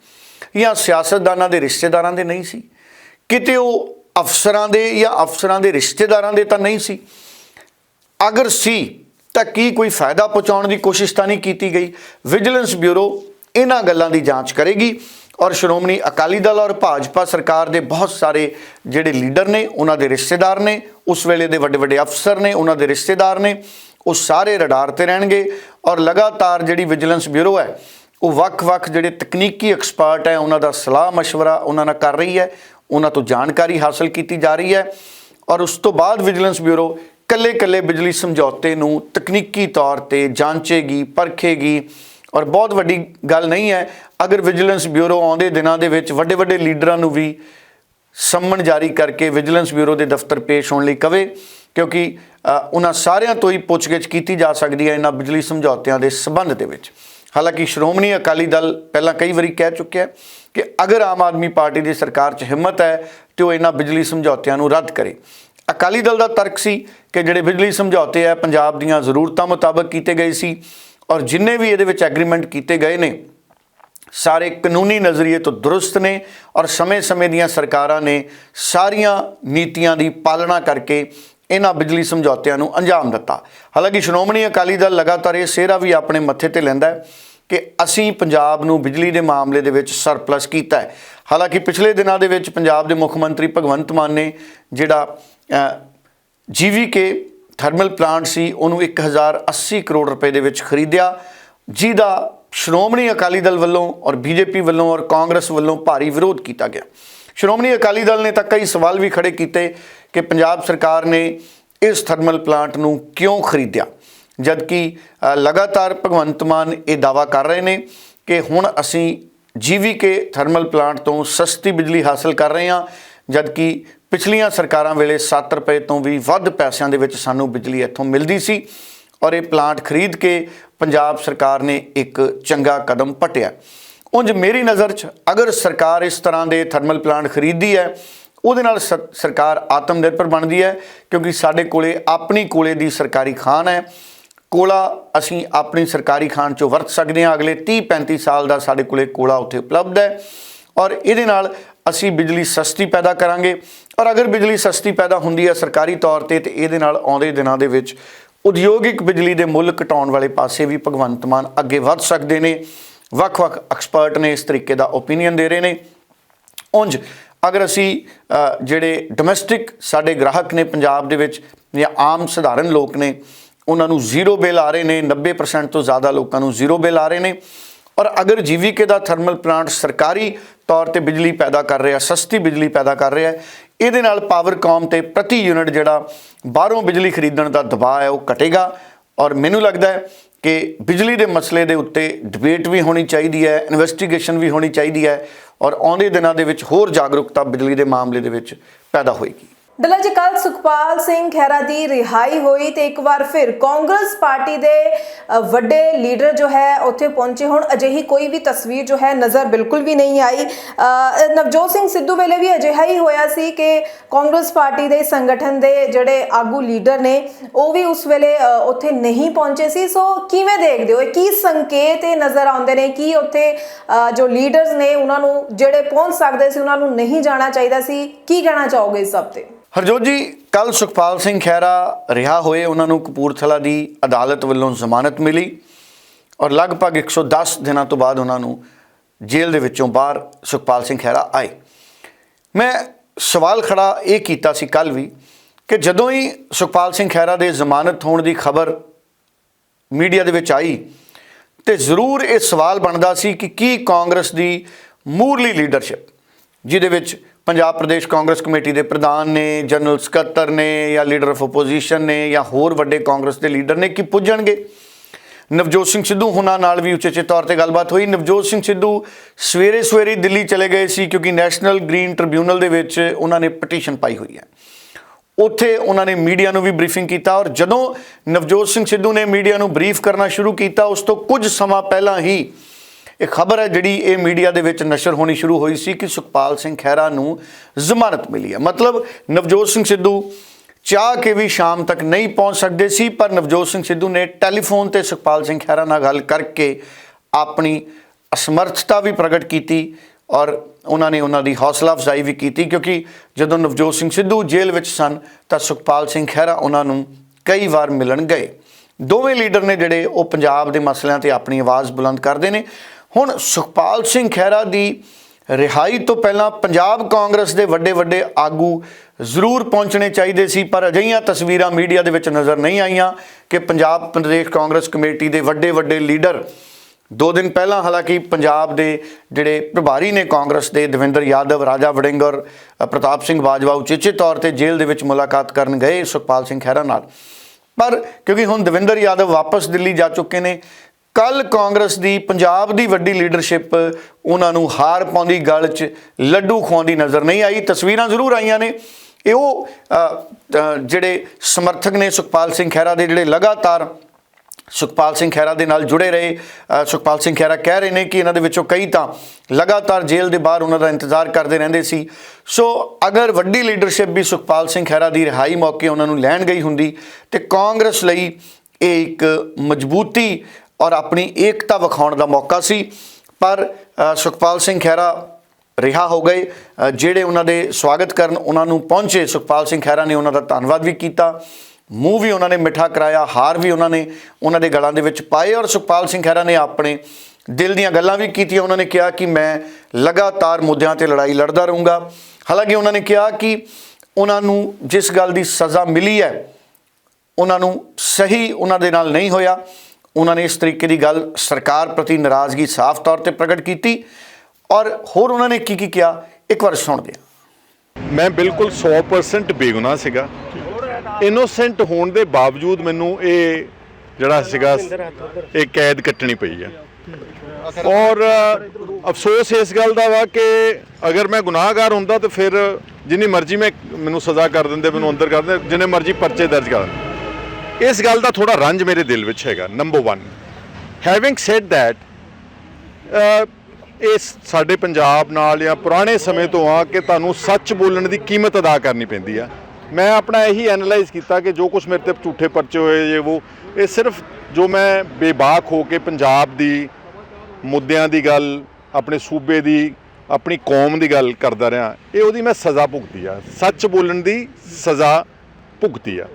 ਜਾਂ ਸਿਆਸਤਦਾਨਾਂ ਦੇ ਰਿਸ਼ਤੇਦਾਰਾਂ ਦੇ ਨਹੀਂ ਸੀ? ਕਿਤੇ ਉਹ ਅਫਸਰਾਂ ਦੇ ਜਾਂ ਅਫਸਰਾਂ ਦੇ ਰਿਸ਼ਤੇਦਾਰਾਂ ਦੇ ਤਾਂ ਨਹੀਂ ਸੀ? ਅਗਰ ਸੀ, ਤਾਂ ਕੀ ਕੋਈ ਫਾਇਦਾ ਪਹੁੰਚਾਉਣ ਦੀ ਕੋਸ਼ਿਸ਼ ਤਾਂ ਨਹੀਂ ਕੀਤੀ ਗਈ? ਵਿਜੀਲੈਂਸ ਬਿਊਰੋ ਇਹਨਾਂ ਗੱਲਾਂ ਦੀ ਜਾਂਚ ਕਰੇਗੀ ਔਰ ਸ਼੍ਰੋਮਣੀ ਅਕਾਲੀ ਦਲ ਔਰ ਭਾਜਪਾ ਸਰਕਾਰ ਦੇ ਬਹੁਤ ਸਾਰੇ ਜਿਹੜੇ ਲੀਡਰ ਨੇ, ਉਹਨਾਂ ਦੇ ਰਿਸ਼ਤੇਦਾਰ ਨੇ, ਉਸ ਵੇਲੇ ਦੇ ਵੱਡੇ ਵੱਡੇ ਅਫਸਰ ਨੇ, ਉਹਨਾਂ ਦੇ ਰਿਸ਼ਤੇਦਾਰ ਨੇ, ਉਹ ਸਾਰੇ ਰਡਾਰ ਤੇ ਰਹਿਣਗੇ ਔਰ ਲਗਾਤਾਰ ਜਿਹੜੀ ਵਿਜੀਲੈਂਸ ਬਿਊਰੋ ਹੈ ਉਹ ਵੱਖ-ਵੱਖ ਜਿਹੜੇ ਤਕਨੀਕੀ ਐਕਸਪਰਟ ਹੈ, ਉਹਨਾਂ ਦਾ ਸਲਾਹ مشਵਰਾ ਉਹਨਾਂ ਨਾਲ ਕਰ ਰਹੀ ਹੈ, ਉਹਨਾਂ ਤੋਂ ਜਾਣਕਾਰੀ ਹਾਸਲ ਕੀਤੀ ਜਾ ਰਹੀ ਹੈ ਔਰ ਉਸ ਤੋਂ ਬਾਅਦ ਵਿਜੀਲੈਂਸ ਬਿਊਰੋ ਕੱਲੇ-ਕੱਲੇ ਬਿਜਲੀ ਸਮਝੌਤੇ ਨੂੰ ਤਕਨੀਕੀ ਤੌਰ ਤੇ ਜਾਂਚੇਗੀ, ਪਰਖੇਗੀ ਔਰ ਬਹੁਤ ਵੱਡੀ ਗੱਲ ਨਹੀਂ ਹੈ, ਅਗਰ ਵਿਜੀਲੈਂਸ ਬਿਊਰੋ ਆਉਂਦੇ ਦਿਨਾਂ ਦੇ ਵਿੱਚ ਵੱਡੇ-ਵੱਡੇ ਲੀਡਰਾਂ ਨੂੰ ਵੀ ਸੰਮਣ ਜਾਰੀ ਕਰਕੇ ਵਿਜੀਲੈਂਸ ਬਿਊਰੋ ਦੇ ਦਫ਼ਤਰ ਪੇਸ਼ ਹੋਣ ਲਈ ਕਵੇ, ਕਿਉਂਕਿ ਉਹਨਾਂ ਸਾਰਿਆਂ ਤੋਂ ਹੀ ਪੁੱਛਗਿੱਛ ਕੀਤੀ ਜਾ ਸਕਦੀ ਹੈ ਇਹਨਾਂ ਬਿਜਲੀ ਸਮਝੌਤਿਆਂ ਦੇ ਸਬੰਧ ਦੇ ਵਿੱਚ। ਹਾਲਾਂਕਿ ਸ਼੍ਰੋਮਣੀ ਅਕਾਲੀ ਦਲ ਪਹਿਲਾਂ ਕਈ ਵਾਰੀ ਕਹਿ ਚੁੱਕਿਆ ਹੈ ਕਿ ਅਗਰ ਆਮ ਆਦਮੀ ਪਾਰਟੀ ਦੀ ਸਰਕਾਰ 'ਚ ਹਿੰਮਤ ਹੈ ਤੇ ਉਹ ਇਹਨਾਂ ਬਿਜਲੀ ਸਮਝੌਤਿਆਂ ਨੂੰ ਰੱਦ ਕਰੇ। ਅਕਾਲੀ ਦਲ ਦਾ ਤਰਕ ਸੀ ਕਿ ਜਿਹੜੇ ਬਿਜਲੀ ਸਮਝੌਤੇ ਆ ਪੰਜਾਬ ਦੀਆਂ ਜ਼ਰੂਰਤਾਂ ਮੁਤਾਬਕ ਕੀਤੇ ਗਏ ਸੀ ਔਰ ਜਿੰਨੇ ਵੀ ਇਹਦੇ ਵਿੱਚ ਐਗਰੀਮੈਂਟ ਕੀਤੇ ਗਏ ਨੇ, ਸਾਰੇ ਕਾਨੂੰਨੀ ਨਜ਼ਰੀਏ ਤੋਂ ਦਰੁਸਤ ਨੇ ਔਰ ਸਮੇਂ-ਸਮੇਂ ਦੀਆਂ ਸਰਕਾਰਾਂ ਨੇ ਸਾਰੀਆਂ ਨੀਤੀਆਂ ਦੀ ਪਾਲਣਾ ਕਰਕੇ ਇਹਨਾਂ ਬਿਜਲੀ ਸਮਝੌਤਿਆਂ ਨੂੰ ਅੰਜਾਮ ਦਿੱਤਾ। ਹਾਲਾਂਕਿ ਸ਼੍ਰੋਮਣੀ ਅਕਾਲੀ ਦਲ ਲਗਾਤਾਰ ਇਹ ਸਿਹਰਾ ਵੀ ਆਪਣੇ ਮੱਥੇ ਤੇ ਲੈਂਦਾ ਹੈ ਕਿ ਅਸੀਂ ਪੰਜਾਬ ਨੂੰ ਬਿਜਲੀ ਦੇ ਮਾਮਲੇ ਦੇ ਵਿੱਚ ਸਰਪਲਸ ਕੀਤਾ ਹੈ। ਹਾਲਾਂਕਿ ਪਿਛਲੇ ਦਿਨਾਂ ਦੇ ਵਿੱਚ ਪੰਜਾਬ ਦੇ ਮੁੱਖ ਮੰਤਰੀ ਭਗਵੰਤ ਮਾਨ ਨੇ ਜਿਹੜਾ ਜੀਵੀਕੇ ਥਰਮਲ ਪਲਾਂਟ ਸੀ, ਉਹਨੂੰ 1080 ਕਰੋੜ ਰੁਪਏ ਦੇ ਵਿੱਚ ਖਰੀਦਿਆ। ਜਿਹਦਾ ਸ਼੍ਰੋਮਣੀ ਅਕਾਲੀ ਦਲ ਵੱਲੋਂ ਔਰ ਬੀਜੇਪੀ ਵੱਲੋਂ ਔਰ ਕਾਂਗਰਸ ਵੱਲੋਂ ਭਾਰੀ ਵਿਰੋਧ ਕੀਤਾ ਗਿਆ। ਸ਼੍ਰੋਮਣੀ ਅਕਾਲੀ ਦਲ ਨੇ ਤਾਂ ਕਈ ਸਵਾਲ ਵੀ ਖੜੇ ਕੀਤੇ। ਕਿ ਪੰਜਾਬ ਸਰਕਾਰ ਨੇ ਇਸ ਥਰਮਲ ਪਲਾਂਟ ਨੂੰ ਕਿਉਂ ਖਰੀਦਿਆ? ਜਦਕਿ ਲਗਾਤਾਰ ਭਗਵੰਤ ਮਾਨ ਇਹ ਦਾਵਾ ਕਰ ਰਹੇ ਨੇ ਕਿ ਹੁਣ ਅਸੀਂ ਜੀਵੀਕੇ ਥਰਮਲ ਪਲਾਂਟ ਤੋਂ ਸਸਤੀ ਬਿਜਲੀ ਹਾਸਲ ਕਰ ਰਹੇ ਹਾਂ, ਜਦਕਿ ਪਿਛਲੀਆਂ ਸਰਕਾਰਾਂ ਵੇਲੇ 7 ਰੁਪਏ ਤੋਂ ਵੀ ਵੱਧ ਪੈਸਿਆਂ ਦੇ ਵਿੱਚ ਸਾਨੂੰ ਬਿਜਲੀ ਇੱਥੋਂ ਮਿਲਦੀ ਸੀ ਔਰ ਇਹ ਪਲਾਂਟ ਖਰੀਦ ਕੇ ਪੰਜਾਬ ਸਰਕਾਰ ਨੇ ਇੱਕ ਚੰਗਾ ਕਦਮ ਪਟਿਆ। ਉਂਝ ਮੇਰੀ ਨਜ਼ਰ 'ਚ ਅਗਰ ਸਰਕਾਰ ਇਸ ਤਰ੍ਹਾਂ ਦੇ ਥਰਮਲ ਪਲਾਂਟ ਖਰੀਦੀ ਹੈ ਉਹਦੇ ਨਾਲ ਸ- ਸਰਕਾਰ ਆਤਮ ਨਿਰਭਰ ਬਣਦੀ ਹੈ, ਕਿਉਂਕਿ ਸਾਡੇ ਕੋਲੇ ਆਪਣੀ ਕੋਲੇ ਦੀ ਸਰਕਾਰੀ ਖਾਨ ਹੈ। ਕੋਲਾ ਅਸੀਂ ਆਪਣੀ ਸਰਕਾਰੀ ਖਾਨ ਚੋਂ ਵਰਤ ਸਕਦੇ ਹਾਂ। ਅਗਲੇ 30 35 ਸਾਲ ਦਾ ਸਾਡੇ ਕੋਲੇ ਕੋਲਾ ਉੱਥੇ ਉਪਲਬਧ ਹੈ। ਔਰ ਇਹਦੇ ਨਾਲ ਅਸੀਂ ਬਿਜਲੀ ਸਸਤੀ ਪੈਦਾ ਕਰਾਂਗੇ। ਔਰ ਅਗਰ ਬਿਜਲੀ ਸਸਤੀ ਪੈਦਾ ਹੁੰਦੀ ਹੈ ਸਰਕਾਰੀ ਤੌਰ ਤੇ ਤੇ ਇਹਦੇ ਨਾਲ ਆਉਂਦੇ ਦਿਨਾਂ ਦੇ ਵਿੱਚ ਉਦਯੋਗਿਕ ਬਿਜਲੀ ਦੇ ਮੁੱਲ ਘਟਾਉਣ ਵਾਲੇ ਪਾਸੇ ਵੀ ਭਗਵੰਤ ਮਾਨ ਅੱਗੇ ਵੱਧ ਸਕਦੇ ਨੇ। ਵੱਖ-ਵੱਖ ਐਕਸਪਰਟ ਨੇ ਇਸ ਤਰੀਕੇ ਦਾ ਓਪੀਨੀਅਨ ਦੇ ਰਹੇ ਨੇ। ਉਂਝ ਅਗਰ ਅਸੀਂ ਜਿਹੜੇ ਡੋਮੈਸਟਿਕ ਸਾਡੇ ਗ੍ਰਾਹਕ ਨੇ ਪੰਜਾਬ ਦੇ ਵਿੱਚ ਜਾਂ ਆਮ ਸਧਾਰਨ ਲੋਕ ਨੇ, ਉਹਨਾਂ ਨੂੰ ਜ਼ੀਰੋ ਬਿੱਲ ਆ ਰਹੇ ਨੇ 90% ਤੋਂ ਜ਼ਿਆਦਾ ਲੋਕਾਂ ਨੂੰ ਜ਼ੀਰੋ ਬਿੱਲ ਆ ਰਹੇ ਨੇ, ਔਰ ਅਗਰ ਜੀਵੀਕੇ ਦਾ ਥਰਮਲ ਪਲਾਂਟ ਸਰਕਾਰੀ ਤੌਰ ਤੇ ਬਿਜਲੀ ਪੈਦਾ ਕਰ ਰਿਹਾ, ਸਸਤੀ ਬਿਜਲੀ ਪੈਦਾ ਕਰ ਰਿਹਾ, ਇਹਦੇ ਨਾਲ ਪਾਵਰਕਾਮ ਤੇ ਪ੍ਰਤੀ ਯੂਨਿਟ ਜਿਹੜਾ ਬਾਹਰੋਂ ਬਿਜਲੀ ਖਰੀਦਣ ਦਾ ਦਬਾਅ ਹੈ, ਉਹ ਘਟੇਗਾ, ਔਰ ਮੈਨੂੰ ਲੱਗਦਾ ਹੈ ਕਿ ਬਿਜਲੀ ਦੇ ਮਸਲੇ ਦੇ ਉੱਤੇ ਡਿਬੇਟ ਵੀ ਹੋਣੀ ਚਾਹੀਦੀ ਹੈ ਇਨਵੈਸਟੀਗੇਸ਼ਨ ਵੀ ਹੋਣੀ ਚਾਹੀਦੀ ਹੈ ਔਰ ਆਉਂਦੇ ਦਿਨਾਂ ਦੇ ਵਿੱਚ ਹੋਰ ਜਾਗਰੂਕਤਾ ਬਿਜਲੀ ਦੇ ਮਾਮਲੇ ਦੇ ਵਿੱਚ ਪੈਦਾ ਹੋਏਗੀ। ਡੱਲਾ ਜੀ ਕੱਲ ਸੁਖਪਾਲ ਸਿੰਘ ਖਹਿਰਾ ਦੀ ਰਿਹਾਈ ਹੋਈ ਤੇ ਇੱਕ ਵਾਰ ਫਿਰ ਕਾਂਗਰਸ ਪਾਰਟੀ ਦੇ ਵੱਡੇ ਲੀਡਰ ਜੋ ਹੈ, ਉੱਥੇ ਪਹੁੰਚੇ ਹੁਣ। ਅਜਿਹੀ ਕੋਈ ਵੀ ਤਸਵੀਰ ਜੋ ਹੈ, ਨਜ਼ਰ ਬਿਲਕੁਲ ਵੀ ਨਹੀਂ ਆਈ। ਨਵਜੋਤ ਸਿੰਘ ਸਿੱਧੂ ਵੇਲੇ ਵੀ ਅਜਿਹਾ ਹੀ ਹੋਇਆ ਸੀ ਕਿ ਕਾਂਗਰਸ ਪਾਰਟੀ ਦੇ ਸੰਗਠਨ ਦੇ ਜਿਹੜੇ ਆਗੂ ਲੀਡਰ ਨੇ, ਉਹ ਵੀ ਉਸ ਵੇਲੇ ਉੱਥੇ ਨਹੀਂ ਪਹੁੰਚੇ ਸੀ। ਸੋ ਕਿਵੇਂ ਦੇਖਦੇ ਹੋ? ਇਹ ਕੀ ਸੰਕੇਤ ਇਹ ਨਜ਼ਰ ਆਉਂਦੇ ਨੇ? ਕੀ ਉੱਥੇ ਜੋ ਲੀਡਰਸ ਨੇ, ਉਹਨਾਂ ਨੂੰ ਜਿਹੜੇ ਪਹੁੰਚ ਸਕਦੇ ਸੀ, ਉਹਨਾਂ ਨੂੰ ਨਹੀਂ ਜਾਣਾ ਚਾਹੀਦਾ ਸੀ? ਕੀ ਕਹਿਣਾ ਚਾਹੋਗੇ ਇਸ ਸਭ ਤੇ? ਹਰਜੋਤ ਜੀ ਕੱਲ ਸੁਖਪਾਲ ਸਿੰਘ ਖਹਿਰਾ ਰਿਹਾ ਹੋਏ, ਉਹਨਾਂ ਨੂੰ ਕਪੂਰਥਲਾ ਦੀ ਅਦਾਲਤ ਵੱਲੋਂ ਜ਼ਮਾਨਤ ਮਿਲੀ ਔਰ ਲਗਭਗ 110 ਦਿਨਾਂ ਤੋਂ ਬਾਅਦ ਉਹਨਾਂ ਨੂੰ ਜੇਲ੍ਹ ਦੇ ਵਿੱਚੋਂ ਬਾਹਰ ਸੁਖਪਾਲ ਸਿੰਘ ਖਹਿਰਾ ਆਏ। ਮੈਂ ਸਵਾਲ ਖੜਾ ਇਹ ਕੀਤਾ ਸੀ ਕੱਲ ਵੀ ਕਿ ਜਦੋਂ ਹੀ ਸੁਖਪਾਲ ਸਿੰਘ ਖਹਿਰਾ ਦੇ ਜ਼ਮਾਨਤ ਹੋਣ ਦੀ ਖਬਰ ਮੀਡੀਆ ਦੇ ਵਿੱਚ ਆਈ ਤੇ ਜ਼ਰੂਰ ਇਹ ਸਵਾਲ ਬਣਦਾ ਸੀ ਕਿ ਕੀ ਕਾਂਗਰਸ ਦੀ ਮੂਰਲੀ ਲੀਡਰਸ਼ਿਪ, ਜਿਹਦੇ ਵਿੱਚ ਪੰਜਾਬ ਪ੍ਰਦੇਸ਼ ਕਾਂਗਰਸ ਕਮੇਟੀ ਦੇ ਪ੍ਰਧਾਨ ਨੇ, ਜਨਰਲ ਸਕੱਤਰ ਨੇ ਜਾਂ ਲੀਡਰ ਆਫ ਆਪੋਜੀਸ਼ਨ ਨੇ ਜਾਂ ਹੋਰ ਵੱਡੇ ਕਾਂਗਰਸ ਦੇ ਲੀਡਰ ਨੇ ਕੀ ਪੁੱਜਣਗੇ? ਨਵਜੋਤ ਸਿੰਘ ਸਿੱਧੂ ਹੁਣਾਂ ਨਾਲ ਵੀ ਉਚੇਚੇ ਤੌਰ ਤੇ ਗੱਲਬਾਤ ਹੋਈ। ਨਵਜੋਤ ਸਿੰਘ ਸਿੱਧੂ ਸਵੇਰੇ ਸਵੇਰੇ ਦਿੱਲੀ ਚਲੇ ਗਏ ਸੀ ਕਿਉਂਕਿ ਨੈਸ਼ਨਲ ਗ੍ਰੀਨ ਟ੍ਰਿਬਿਊਨਲ ਦੇ ਵਿੱਚ ਉਹਨਾਂ ਨੇ ਪਟੀਸ਼ਨ ਪਾਈ ਹੋਈ ਹੈ। ਉੱਥੇ ਉਹਨਾਂ ਨੇ ਮੀਡੀਆ ਨੂੰ ਵੀ ਬਰੀਫਿੰਗ ਕੀਤਾ ਔਰ ਜਦੋਂ ਨਵਜੋਤ ਸਿੰਘ ਸਿੱਧੂ ਨੇ ਮੀਡੀਆ ਨੂੰ ਬਰੀਫ ਕਰਨਾ ਸ਼ੁਰੂ ਕੀਤਾ, ਉਸ ਤੋਂ ਕੁਝ ਸਮਾਂ ਪਹਿਲਾਂ ਹੀ ਇਹ ਖਬਰ ਹੈ ਜਿਹੜੀ ਇਹ ਮੀਡੀਆ ਦੇ ਵਿੱਚ ਨਸ਼ਰ ਹੋਣੀ ਸ਼ੁਰੂ ਹੋਈ ਸੀ ਕਿ ਸੁਖਪਾਲ ਸਿੰਘ ਖਹਿਰਾ ਨੂੰ ਜ਼ਮਾਨਤ ਮਿਲੀ ਹੈ। ਮਤਲਬ ਨਵਜੋਤ ਸਿੰਘ ਸਿੱਧੂ ਚਾਹ ਕੇ ਵੀ ਸ਼ਾਮ ਤੱਕ ਨਹੀਂ ਪਹੁੰਚ ਸਕਦੇ ਸੀ, ਪਰ ਨਵਜੋਤ ਸਿੰਘ ਸਿੱਧੂ ਨੇ ਟੈਲੀਫੋਨ ਤੇ ਸੁਖਪਾਲ ਸਿੰਘ ਖਹਿਰਾ ਨਾਲ ਗੱਲ ਕਰਕੇ ਆਪਣੀ ਅਸਮਰਥਤਾ ਵੀ ਪ੍ਰਗਟ ਕੀਤੀ ਔਰ ਉਹਨਾਂ ਨੇ ਉਹਨਾਂ ਦੀ ਹੌਸਲਾ ਅਫਜ਼ਾਈ ਵੀ ਕੀਤੀ, ਕਿਉਂਕਿ ਜਦੋਂ ਨਵਜੋਤ ਸਿੰਘ ਸਿੱਧੂ ਜੇਲ੍ਹ ਵਿੱਚ ਸਨ ਤਾਂ ਸੁਖਪਾਲ ਸਿੰਘ ਖਹਿਰਾ ਉਹਨਾਂ ਨੂੰ ਕਈ ਵਾਰ ਮਿਲਣ ਗਏ। ਦੋਵੇਂ ਲੀਡਰ ਨੇ ਜਿਹੜੇ ਉਹ ਪੰਜਾਬ ਦੇ ਮਸਲਿਆਂ ਤੇ ਆਪਣੀ ਆਵਾਜ਼ ਬੁਲੰਦ ਕਰਦੇ ਨੇ। ਹੁਣ ਸੁਖਪਾਲ ਸਿੰਘ ਖਹਿਰਾ ਦੀ ਰਿਹਾਈ ਤੋਂ ਪਹਿਲਾਂ ਪੰਜਾਬ ਕਾਂਗਰਸ ਦੇ ਵੱਡੇ ਵੱਡੇ ਆਗੂ ਜ਼ਰੂਰ ਪਹੁੰਚਣੇ ਚਾਹੀਦੇ ਸੀ, ਪਰ ਅਜਿਹੀਆਂ ਤਸਵੀਰਾਂ ਮੀਡੀਆ ਦੇ ਵਿੱਚ ਨਜ਼ਰ ਨਹੀਂ ਆਈਆਂ ਕਿ ਪੰਜਾਬ ਪ੍ਰਦੇਸ਼ ਕਾਂਗਰਸ ਕਮੇਟੀ ਦੇ ਵੱਡੇ ਵੱਡੇ ਲੀਡਰ ਦੋ ਦਿਨ ਪਹਿਲਾਂ, ਹਾਲਾਂਕਿ ਪੰਜਾਬ ਦੇ ਜਿਹੜੇ ਪ੍ਰਭਾਰੀ ਨੇ ਕਾਂਗਰਸ ਦੇ ਦਵਿੰਦਰ ਯਾਦਵ, ਰਾਜਾ ਵੜਿੰਗਰ, ਪ੍ਰਤਾਪ ਸਿੰਘ ਬਾਜਵਾ ਉਚੇਚੇ ਤੌਰ ਤੇ ਜੇਲ੍ਹ ਦੇ ਵਿੱਚ ਮੁਲਾਕਾਤ ਕਰਨ ਗਏ ਸੁਖਪਾਲ ਸਿੰਘ ਖਹਿਰਾ ਨਾਲ। ਪਰ ਕਿਉਂਕਿ ਹੁਣ ਦਵਿੰਦਰ ਯਾਦਵ ਵਾਪਸ ਦਿੱਲੀ ਜਾ ਚੁੱਕੇ ਨੇ ਕੱਲ ਕਾਂਗਰਸ ਦੀ ਪੰਜਾਬ ਦੀ ਵੱਡੀ ਲੀਡਰਸ਼ਿਪ ਉਹਨਾਂ ਨੂੰ ਹਾਰ ਪਾਉਂਦੀ ਗੱਲ 'ਚ ਲੱਡੂ ਖਵਾਉਂਦੀ ਨਜ਼ਰ ਨਹੀਂ ਆਈ। ਤਸਵੀਰਾਂ ਜ਼ਰੂਰ ਆਈਆਂ ਨੇ। ਇਹ ਉਹ ਜਿਹੜੇ ਸਮਰਥਕ ਨੇ ਸੁਖਪਾਲ ਸਿੰਘ ਖਹਿਰਾ ਦੇ ਜਿਹੜੇ ਲਗਾਤਾਰ ਸੁਖਪਾਲ ਸਿੰਘ ਖਹਿਰਾ ਦੇ ਨਾਲ ਜੁੜੇ ਰਹੇ ਸੁਖਪਾਲ ਸਿੰਘ ਖਹਿਰਾ ਕਹਿ ਰਹੇ ਨੇ ਕਿ ਇਹਨਾਂ ਦੇ ਵਿੱਚੋਂ ਕਈ ਤਾਂ ਲਗਾਤਾਰ ਜੇਲ੍ਹ ਦੇ ਬਾਹਰ ਉਹਨਾਂ ਦਾ ਇੰਤਜ਼ਾਰ ਕਰਦੇ ਰਹਿੰਦੇ ਸੀ। ਸੋ ਅਗਰ ਵੱਡੀ ਲੀਡਰਸ਼ਿਪ ਵੀ ਸੁਖਪਾਲ ਸਿੰਘ ਖਹਿਰਾ ਦੀ ਰਿਹਾਈ ਮੌਕੇ ਉਹਨਾਂ ਨੂੰ ਲੈਣ ਗਈ ਹੁੰਦੀ ਤੇ ਕਾਂਗਰਸ ਲਈ ਇਹ ਇੱਕ ਮਜ਼ਬੂਤੀ ਔਰ ਆਪਣੀ ਏਕਤਾ ਵਿਖਾਉਣ ਦਾ ਮੌਕਾ ਸੀ। ਪਰ ਸੁਖਪਾਲ ਸਿੰਘ ਖਹਿਰਾ ਰਿਹਾ ਹੋ ਗਏ। ਜਿਹੜੇ ਉਹਨਾਂ ਦੇ ਸਵਾਗਤ ਕਰਨ ਉਹਨਾਂ ਨੂੰ ਪਹੁੰਚੇ। ਸੁਖਪਾਲ ਸਿੰਘ ਖਹਿਰਾ ਨੇ ਉਹਨਾਂ ਦਾ ਧੰਨਵਾਦ ਵੀ ਕੀਤਾ। ਮੂੰਹ ਵੀ ਉਹਨਾਂ ਨੇ ਮਿੱਠਾ ਕਰਾਇਆ, ਹਾਰ ਵੀ ਉਹਨਾਂ ਨੇ ਉਹਨਾਂ ਦੇ ਗਲਾਂ ਦੇ ਵਿੱਚ ਪਾਏ ਔਰ ਸੁਖਪਾਲ ਸਿੰਘ ਖਹਿਰਾ ਨੇ ਆਪਣੇ ਦਿਲ ਦੀਆਂ ਗੱਲਾਂ ਵੀ ਕੀਤੀਆਂ। ਉਹਨਾਂ ਨੇ ਕਿਹਾ ਕਿ ਮੈਂ ਲਗਾਤਾਰ ਮੁੱਦਿਆਂ ਤੇ ਲੜਾਈ ਲੜਦਾ ਰਹੂੰਗਾ। ਹਾਲਾਂਕਿ ਉਹਨਾਂ ਨੇ ਕਿਹਾ ਕਿ ਉਹਨਾਂ ਨੂੰ ਜਿਸ ਗੱਲ ਦੀ ਸਜ਼ਾ ਮਿਲੀ ਹੈ, ਉਹਨਾਂ ਨੂੰ ਸਹੀ ਉਹਨਾਂ ਦੇ ਨਾਲ ਨਹੀਂ ਹੋਇਆ। ਉਹਨਾਂ ਨੇ ਇਸ ਤਰੀਕੇ ਦੀ ਗੱਲ ਸਰਕਾਰ ਪ੍ਰਤੀ ਨਾਰਾਜ਼ਗੀ ਸਾਫ਼ ਤੌਰ ਤੇ ਪ੍ਰਗਟ ਕੀਤੀ ਔਰ ਹੋਰ ਉਹਨਾਂ ਨੇ ਕੀ ਕੀ ਕਿਹਾ, ਇੱਕ ਵਾਰ ਸੁਣਦੇ ਹਾਂ। ਮੈਂ ਬਿਲਕੁਲ 100% ਬੇਗੁਨਾਹ ਸੀਗਾ। ਇਨੋਸੈਂਟ ਹੋਣ ਦੇ ਬਾਵਜੂਦ ਮੈਨੂੰ ਇਹ ਜਿਹੜਾ ਸੀਗਾ, ਇਹ ਕੈਦ ਕੱਟਣੀ ਪਈ ਆ। ਔਰ, ਅਫਸੋਸ ਇਸ ਗੱਲ ਦਾ ਵਾ ਕਿ ਅਗਰ ਮੈਂ ਗੁਨਾਹਗਾਰ ਹੁੰਦਾ ਤਾਂ ਫਿਰ ਜਿੰਨੀ ਮਰਜ਼ੀ ਮੈਂ ਮੈਨੂੰ ਸਜ਼ਾ ਕਰ ਦਿੰਦੇ, ਮੈਨੂੰ ਅੰਦਰ ਕਰ ਦਿੰਦੇ, ਜਿੰਨੇ ਮਰਜ਼ੀ ਪਰਚੇ ਦਰਜ ਕਰ ਦਿੰਦੇ। ਇਸ ਗੱਲ ਦਾ ਥੋੜਾ ਰੰਜ ਮੇਰੇ ਦਿਲ ਵਿੱਚ ਹੈਗਾ ਨੰਬਰ 1 ਹੈਵਿੰਗ ਸੈਡ ਥੈਟ ਇਸ ਸਾਡੇ ਪੰਜਾਬ ਨਾਲ ਜਾਂ ਪੁਰਾਣੇ ਸਮੇਂ ਤੋਂ ਆ ਕਿ ਤੁਹਾਨੂੰ ਸੱਚ ਬੋਲਣ ਦੀ ਕੀਮਤ ਅਦਾ ਕਰਨੀ ਪੈਂਦੀ ਆ। ਮੈਂ ਆਪਣਾ ਇਹੀ ਐਨਲਾਈਜ਼ ਕੀਤਾ ਕਿ ਜੋ ਕੁਝ ਮੇਰੇ ਤੇ ਝੂਠੇ ਪਰਚੇ ਹੋਏ ਜੇ ਉਹ ਇਹ ਸਿਰਫ ਜੋ ਮੈਂ ਬੇਬਾਕ ਹੋ ਕੇ ਪੰਜਾਬ ਦੀ ਮੁੱਦਿਆਂ ਦੀ ਗੱਲ, ਆਪਣੇ ਸੂਬੇ ਦੀ, ਆਪਣੀ ਕੌਮ ਦੀ ਗੱਲ ਕਰਦਾ ਰਿਹਾ, ਇਹ ਉਹਦੀ ਮੈਂ ਸਜ਼ਾ ਭੁਗਤੀ ਆ। ਸੱਚ ਬੋਲਣ ਦੀ ਸਜ਼ਾ ਭੁਗਤੀ ਆ।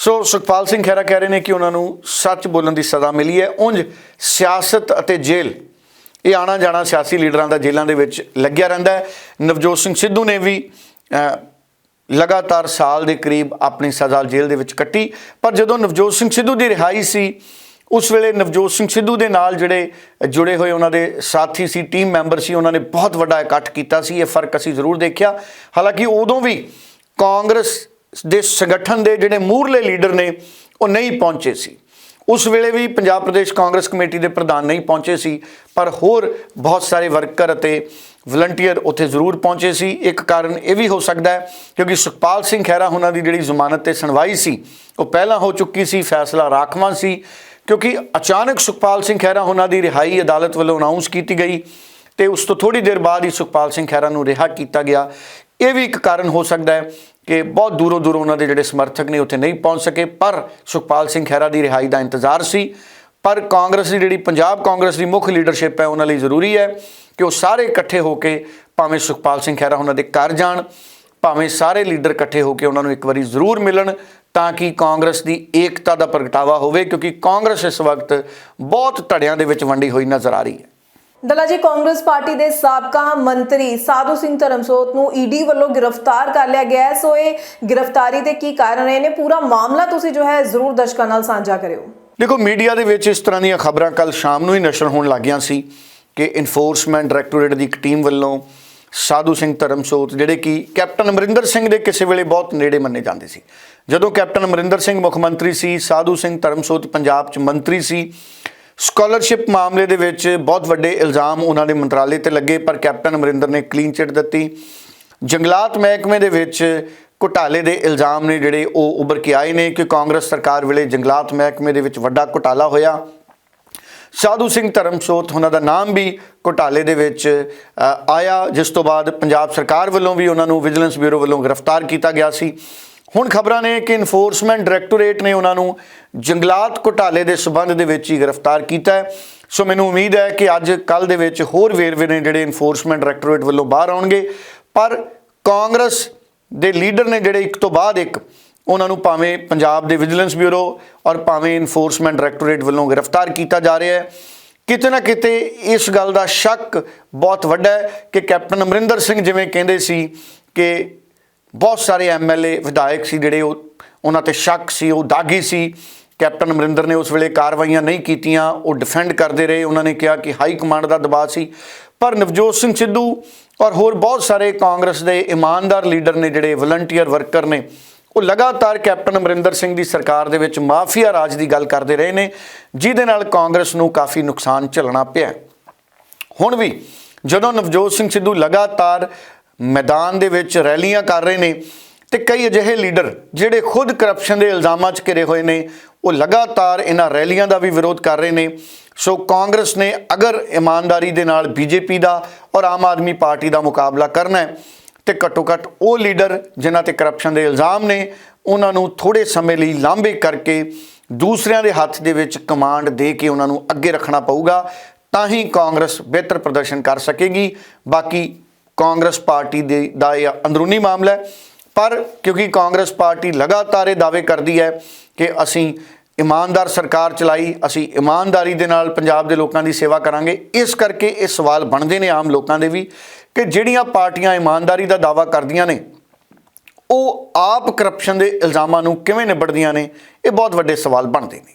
ਸੋ ਸੁਖਪਾਲ ਸਿੰਘ ਖਹਿਰਾ ਕਹਿ ਰਹੇ ਨੇ ਕਿ ਉਹਨਾਂ ਨੂੰ ਸੱਚ ਬੋਲਣ ਦੀ ਸਜ਼ਾ ਮਿਲੀ ਹੈ। ਉਂਝ ਸਿਆਸਤ ਅਤੇ ਜੇਲ੍ਹ, ਇਹ ਆਣਾ ਜਾਣਾ ਸਿਆਸੀ ਲੀਡਰਾਂ ਦਾ ਜੇਲ੍ਹਾਂ ਦੇ ਵਿੱਚ ਲੱਗਿਆ ਰਹਿੰਦਾ ਹੈ। ਨਵਜੋਤ ਸਿੰਘ ਸਿੱਧੂ ਨੇ ਵੀ ਲਗਾਤਾਰ ਸਾਲ ਦੇ ਕਰੀਬ ਆਪਣੀ ਸਜ਼ਾ ਜੇਲ੍ਹ ਦੇ ਵਿੱਚ ਕੱਟੀ। ਪਰ ਜਦੋਂ ਨਵਜੋਤ ਸਿੰਘ ਸਿੱਧੂ ਦੀ ਰਿਹਾਈ ਸੀ, ਉਸ ਵੇਲੇ ਨਵਜੋਤ ਸਿੰਘ ਸਿੱਧੂ ਦੇ ਨਾਲ ਜਿਹੜੇ ਜੁੜੇ ਹੋਏ ਉਹਨਾਂ ਦੇ ਸਾਥੀ ਸੀ, ਟੀਮ ਮੈਂਬਰ ਸੀ, ਉਹਨਾਂ ਨੇ ਬਹੁਤ ਵੱਡਾ ਇਕੱਠ ਕੀਤਾ ਸੀ। ਇਹ ਫ਼ਰਕ ਅਸੀਂ ਜ਼ਰੂਰ ਦੇਖਿਆ। ਹਾਲਾਂਕਿ ਉਦੋਂ ਵੀ ਕਾਂਗਰਸ ਦੇ ਸੰਗਠਨ ਦੇ ਜਿਹੜੇ ਮੂਰਲੇ ਲੀਡਰ ਨੇ, ਉਹ ਨਹੀਂ ਪਹੁੰਚੇ ਸੀ। ਉਸ ਵੇਲੇ ਵੀ ਪੰਜਾਬ ਪ੍ਰਦੇਸ਼ ਕਾਂਗਰਸ ਕਮੇਟੀ ਦੇ ਪ੍ਰਧਾਨ ਨਹੀਂ ਪਹੁੰਚੇ ਸੀ, ਪਰ ਹੋਰ ਬਹੁਤ ਸਾਰੇ ਵਰਕਰ ਅਤੇ ਵਲੰਟੀਅਰ ਉੱਥੇ ਜ਼ਰੂਰ ਪਹੁੰਚੇ ਸੀ। ਇੱਕ ਕਾਰਨ ਇਹ ਵੀ ਹੋ ਸਕਦਾ ਹੈ, ਕਿਉਂਕਿ ਸੁਖਪਾਲ ਸਿੰਘ ਖਹਿਰਾ ਉਹਨਾਂ ਦੀ ਜਿਹੜੀ ਜ਼ਮਾਨਤ ਤੇ ਸੁਣਵਾਈ ਸੀ, ਉਹ ਪਹਿਲਾਂ ਹੋ ਚੁੱਕੀ ਸੀ, ਫੈਸਲਾ ਰਾਖਵਾਂ ਸੀ, ਕਿਉਂਕਿ ਅਚਾਨਕ ਸੁਖਪਾਲ ਸਿੰਘ ਖਹਿਰਾ ਉਹਨਾਂ ਦੀ ਰਿਹਾਈ ਅਦਾਲਤ ਵੱਲੋਂ ਅਨਾਉਂਸ ਕੀਤੀ ਗਈ ਤੇ ਉਸ ਤੋਂ ਥੋੜੀ ਦੇਰ ਬਾਅਦ ਹੀ ਸੁਖਪਾਲ ਸਿੰਘ ਖਹਿਰਾ ਨੂੰ ਰਿਹਾ ਕੀਤਾ ਗਿਆ। ਇਹ ਵੀ ਇੱਕ ਕਾਰਨ ਹੋ ਸਕਦਾ ਹੈ ਕਿ ਬਹੁਤ ਦੂਰੋਂ ਦੂਰੋਂ ਉਹਨਾਂ ਦੇ ਜਿਹੜੇ ਸਮਰਥਕ ਨੇ ਉੱਥੇ ਨਹੀਂ ਪਹੁੰਚ ਸਕੇ, ਪਰ ਸੁਖਪਾਲ ਸਿੰਘ ਖਹਿਰਾ ਦੀ ਰਿਹਾਈ ਦਾ ਇੰਤਜ਼ਾਰ ਸੀ। ਪਰ ਕਾਂਗਰਸ ਦੀ ਜਿਹੜੀ ਪੰਜਾਬ ਕਾਂਗਰਸ ਦੀ ਮੁੱਖ ਲੀਡਰਸ਼ਿਪ ਹੈ, ਉਹਨਾਂ ਲਈ ਜ਼ਰੂਰੀ ਹੈ ਕਿ ਉਹ ਸਾਰੇ ਇਕੱਠੇ ਹੋ ਕੇ ਭਾਵੇਂ ਸੁਖਪਾਲ ਸਿੰਘ ਖਹਿਰਾ ਉਹਨਾਂ ਦੇ ਘਰ ਜਾਣ, ਭਾਵੇਂ ਸਾਰੇ ਲੀਡਰ ਇਕੱਠੇ ਹੋ ਕੇ ਉਹਨਾਂ ਨੂੰ ਇੱਕ ਵਾਰੀ ਜ਼ਰੂਰ ਮਿਲਣ, ਤਾਂ ਕਿ ਕਾਂਗਰਸ ਦੀ ਏਕਤਾ ਦਾ ਪ੍ਰਗਟਾਵਾ ਹੋਵੇ, ਕਿਉਂਕਿ ਕਾਂਗਰਸ ਇਸ ਵਕਤ ਬਹੁਤ ਧੜਿਆਂ ਦੇ ਵਿੱਚ ਵੰਡੀ ਹੋਈ ਨਜ਼ਰ ਆ ਰਹੀ ਹੈ। ਦਲਾ ਜੀ, ਕਾਂਗਰਸ ਪਾਰਟੀ ਦੇ ਸਾਬਕਾ ਮੰਤਰੀ ਸਾਧੂ ਸਿੰਘ ਧਰਮਸੋਤ ਨੂੰ ਈਡੀ ਵੱਲੋਂ ਗ੍ਰਿਫਤਾਰ ਕਰ ਲਿਆ ਗਿਆ ਹੈ। ਸੋ ਇਹ ਗ੍ਰਿਫਤਾਰੀ ਦੇ ਕੀ ਕਾਰਨ ਰਹੇ ਨੇ? ਪੂਰਾ ਮਾਮਲਾ ਤੁਸੀਂ ਜੋ ਹੈ ਜ਼ਰੂਰ ਦਰਸ਼ਕਾਂ ਨਾਲ ਸਾਂਝਾ ਕਰਿਓ। ਦੇਖੋ, ਮੀਡੀਆ ਦੇ ਵਿੱਚ ਇਸ ਤਰ੍ਹਾਂ ਦੀਆਂ ਖਬਰਾਂ ਕੱਲ ਸ਼ਾਮ ਨੂੰ ਹੀ ਨਸ਼ਰ ਹੋਣ ਲੱਗੀਆਂ ਸੀ ਕਿ ਇਨਫੋਰਸਮੈਂਟ ਡਾਇਰੈਕਟੋਰੇਟ ਦੀ ਇੱਕ ਟੀਮ ਵੱਲੋਂ ਸਾਧੂ ਸਿੰਘ ਧਰਮਸੋਤ, ਜਿਹੜੇ ਕਿ ਕੈਪਟਨ ਅਮਰਿੰਦਰ ਸਿੰਘ ਦੇ ਕਿਸੇ ਵੇਲੇ ਬਹੁਤ ਨੇੜੇ ਮੰਨੇ ਜਾਂਦੇ ਸੀ। ਜਦੋਂ ਕੈਪਟਨ ਅਮਰਿੰਦਰ ਸਿੰਘ ਮੁੱਖ ਮੰਤਰੀ ਸੀ, ਸਾਧੂ ਸਿੰਘ ਧਰਮਸੋਤ ਪੰਜਾਬ 'ਚ ਮੰਤਰੀ ਸੀ ਸਕਾਲਰਸ਼ਿਪ ਮਾਮਲੇ ਦੇ ਵਿੱਚ ਬਹੁਤ ਵੱਡੇ ਇਲਜ਼ਾਮ ਉਹਨਾਂ ਦੇ ਮੰਤਰਾਲੇ ਤੇ ਲੱਗੇ, ਪਰ ਕੈਪਟਨ ਅਮਰਿੰਦਰ ਨੇ ਕਲੀਨ ਚਿੱਟ ਦਿੱਤੀ। ਜੰਗਲਾਤ ਮਹਿਕਮੇ ਦੇ ਵਿੱਚ ਘੁਟਾਲੇ ਦੇ ਇਲਜ਼ਾਮ ਨੇ ਜਿਹੜੇ ਉਹ ਉੱਭਰ ਕੇ ਆਏ ਨੇ ਕਿ ਕਾਂਗਰਸ ਸਰਕਾਰ ਵੇਲੇ ਜੰਗਲਾਤ ਮਹਿਕਮੇ ਦੇ ਵਿੱਚ ਵੱਡਾ ਘੁਟਾਲਾ ਹੋਇਆ। ਸਾਧੂ ਸਿੰਘ ਧਰਮਸੋਤ, ਉਹਨਾਂ ਦਾ ਨਾਮ ਵੀ ਘੁਟਾਲੇ ਦੇ ਵਿੱਚ ਆਇਆ, ਜਿਸ ਤੋਂ ਬਾਅਦ ਪੰਜਾਬ ਸਰਕਾਰ ਵੱਲੋਂ ਵੀ ਉਹਨਾਂ ਨੂੰ ਵਿਜੀਲੈਂਸ ਬਿਊਰੋ ਵੱਲੋਂ ਗ੍ਰਿਫਤਾਰ ਕੀਤਾ ਗਿਆ ਸੀ। ਹੁਣ ਖਬਰਾਂ ਨੇ ਕਿ ਇਨਫੋਰਸਮੈਂਟ ਡਾਇਰੈਕਟੋਰੇਟ ਨੇ ਉਹਨਾਂ ਨੂੰ ਜੰਗਲਾਤ ਘੁਟਾਲੇ ਦੇ ਸਬੰਧ ਦੇ ਵਿੱਚ ਹੀ ਗ੍ਰਿਫਤਾਰ ਕੀਤਾ ਹੈ। ਸੋ ਮੈਨੂੰ ਉਮੀਦ ਹੈ ਕਿ ਅੱਜ ਕੱਲ ਦੇ ਵਿੱਚ ਹੋਰ ਵੇਰਵੇ ਨੇ ਜਿਹੜੇ ਇਨਫੋਰਸਮੈਂਟ ਡਾਇਰੈਕਟੋਰੇਟ ਵੱਲੋਂ ਬਾਹਰ ਆਉਣਗੇ। ਪਰ ਕਾਂਗਰਸ ਦੇ ਲੀਡਰ ਨੇ ਜਿਹੜੇ ਇੱਕ ਤੋਂ ਬਾਅਦ ਇੱਕ, ਉਹਨਾਂ ਨੂੰ ਭਾਵੇਂ ਪੰਜਾਬ ਦੇ ਵਿਜੀਲੈਂਸ ਬਿਊਰੋ ਔਰ ਭਾਵੇਂ ਇਨਫੋਰਸਮੈਂਟ ਡਾਇਰੈਕਟੋਰੇਟ ਵੱਲੋਂ ਗ੍ਰਿਫਤਾਰ ਕੀਤਾ ਜਾ ਰਿਹਾ ਹੈ। ਕਿਤੇ ਨਾ ਕਿਤੇ ਇਸ ਗੱਲ ਦਾ ਸ਼ੱਕ ਬਹੁਤ ਵੱਡਾ ਹੈ ਕਿ ਕੈਪਟਨ ਅਮਰਿੰਦਰ ਸਿੰਘ ਜਿਵੇਂ ਕਹਿੰਦੇ ਸੀ ਕਿ ਬਹੁਤ ਸਾਰੇ ਐਮਐਲਏ ਵਿਧਾਇਕ ਸੀ ਜਿਹੜੇ ਉਹ, ਉਹਨਾਂ ਤੇ ਸ਼ੱਕ ਸੀ, ਉਹ ਦਾਗੀ ਸੀ। ਕੈਪਟਨ ਅਮਰਿੰਦਰ ਨੇ ਉਸ ਵੇਲੇ ਕਾਰਵਾਈਆਂ ਨਹੀਂ ਕੀਤੀਆਂ, ਉਹ ਡਿਫੈਂਡ ਕਰਦੇ ਰਹੇ। ਉਹਨਾਂ ਨੇ ਕਿਹਾ ਕਿ ਹਾਈ ਕਮਾਂਡ ਦਾ ਦਬਾਅ ਸੀ। ਪਰ ਨਵਜੋਤ ਸਿੰਘ ਸਿੱਧੂ ਔਰ ਹੋਰ ਬਹੁਤ ਸਾਰੇ ਕਾਂਗਰਸ ਦੇ ਇਮਾਨਦਾਰ ਲੀਡਰ ਨੇ, ਜਿਹੜੇ ਵਲੰਟੀਅਰ ਵਰਕਰ ਨੇ, ਉਹ ਲਗਾਤਾਰ ਕੈਪਟਨ ਅਮਰਿੰਦਰ ਸਿੰਘ ਦੀ ਸਰਕਾਰ ਦੇ ਵਿੱਚ ਮਾਫੀਆ ਰਾਜ ਦੀ ਗੱਲ ਕਰਦੇ ਰਹੇ ਨੇ, ਜਿਹਦੇ ਨਾਲ ਕਾਂਗਰਸ ਨੂੰ ਕਾਫੀ ਨੁਕਸਾਨ ਝੱਲਣਾ ਪਿਆ। ਹੁਣ ਵੀ ਜਦੋਂ ਨਵਜੋਤ ਸਿੰਘ ਸਿੱਧੂ ਲਗਾਤਾਰ ਮੈਦਾਨ ਦੇ ਵਿੱਚ ਰੈਲੀਆਂ ਕਰ ਰਹੇ ਨੇ ਤੇ ਕਈ ਅਜਿਹੇ ਲੀਡਰ ਜਿਹੜੇ ਖੁਦ ਕਰਪਸ਼ਨ ਦੇ ਇਲਜ਼ਾਮਾਂ 'ਚ ਘਿਰੇ ਹੋਏ ਨੇ, ਉਹ ਲਗਾਤਾਰ ਇਹਨਾਂ ਰੈਲੀਆਂ ਦਾ ਵੀ ਵਿਰੋਧ ਕਰ ਰਹੇ ਨੇ। ਸੋ ਕਾਂਗਰਸ ਨੇ ਅਗਰ ਇਮਾਨਦਾਰੀ ਦੇ ਨਾਲ ਬੀਜੇਪੀ ਦਾ ਔਰ ਆਮ ਆਦਮੀ ਪਾਰਟੀ ਦਾ ਮੁਕਾਬਲਾ ਕਰਨਾ ਹੈ, ਤੇ ਘੱਟੋ ਘੱਟ ਉਹ ਲੀਡਰ ਜਿਨ੍ਹਾਂ ਤੇ ਕਰਪਸ਼ਨ ਦੇ ਇਲਜ਼ਾਮ ਨੇ, ਉਹਨਾਂ ਨੂੰ ਥੋੜੇ ਸਮੇਂ ਲਈ ਲਾਂਭੇ ਕਰਕੇ ਦੂਸਰਿਆਂ ਦੇ ਹੱਥ ਦੇ ਵਿੱਚ ਕਮਾਂਡ ਦੇ ਕੇ ਉਹਨਾਂ ਨੂੰ ਅੱਗੇ ਰੱਖਣਾ ਪਊਗਾ, ਤਾਂ ਹੀ ਕਾਂਗਰਸ ਬਿਹਤਰ ਪ੍ਰਦਰਸ਼ਨ ਕਰ ਸਕੇਗੀ। ਬਾਕੀ ਕਾਂਗਰਸ ਪਾਰਟੀ ਦੇ ਦਾ ਇਹ ਅੰਦਰੂਨੀ ਮਾਮਲਾ ਹੈ। ਪਰ ਕਿਉਂਕਿ ਕਾਂਗਰਸ ਪਾਰਟੀ ਲਗਾਤਾਰ ਇਹ ਦਾਅਵੇ ਕਰਦੀ ਹੈ ਕਿ ਅਸੀਂ ਇਮਾਨਦਾਰ ਸਰਕਾਰ ਚਲਾਈ, ਅਸੀਂ ਇਮਾਨਦਾਰੀ ਦੇ ਨਾਲ ਪੰਜਾਬ ਦੇ ਲੋਕਾਂ ਦੀ ਸੇਵਾ ਕਰਾਂਗੇ। ਇਸ ਕਰਕੇ ਇਹ ਸਵਾਲ ਬਣਦੇ ਨੇ ਆਮ ਲੋਕਾਂ ਦੇ ਵੀ ਕਿ ਜਿਹੜੀਆਂ ਪਾਰਟੀਆਂ ਇਮਾਨਦਾਰੀ ਦਾ ਦਾਅਵਾ ਕਰਦੀਆਂ ਨੇ, ਉਹ ਆਪ ਕਰਪਸ਼ਨ ਦੇ ਇਲਜ਼ਾਮਾਂ ਨੂੰ ਕਿਵੇਂ ਨਿਬੜਦੀਆਂ ਨੇ, ਇਹ ਬਹੁਤ ਵੱਡੇ ਸਵਾਲ ਬਣਦੇ ਨੇ।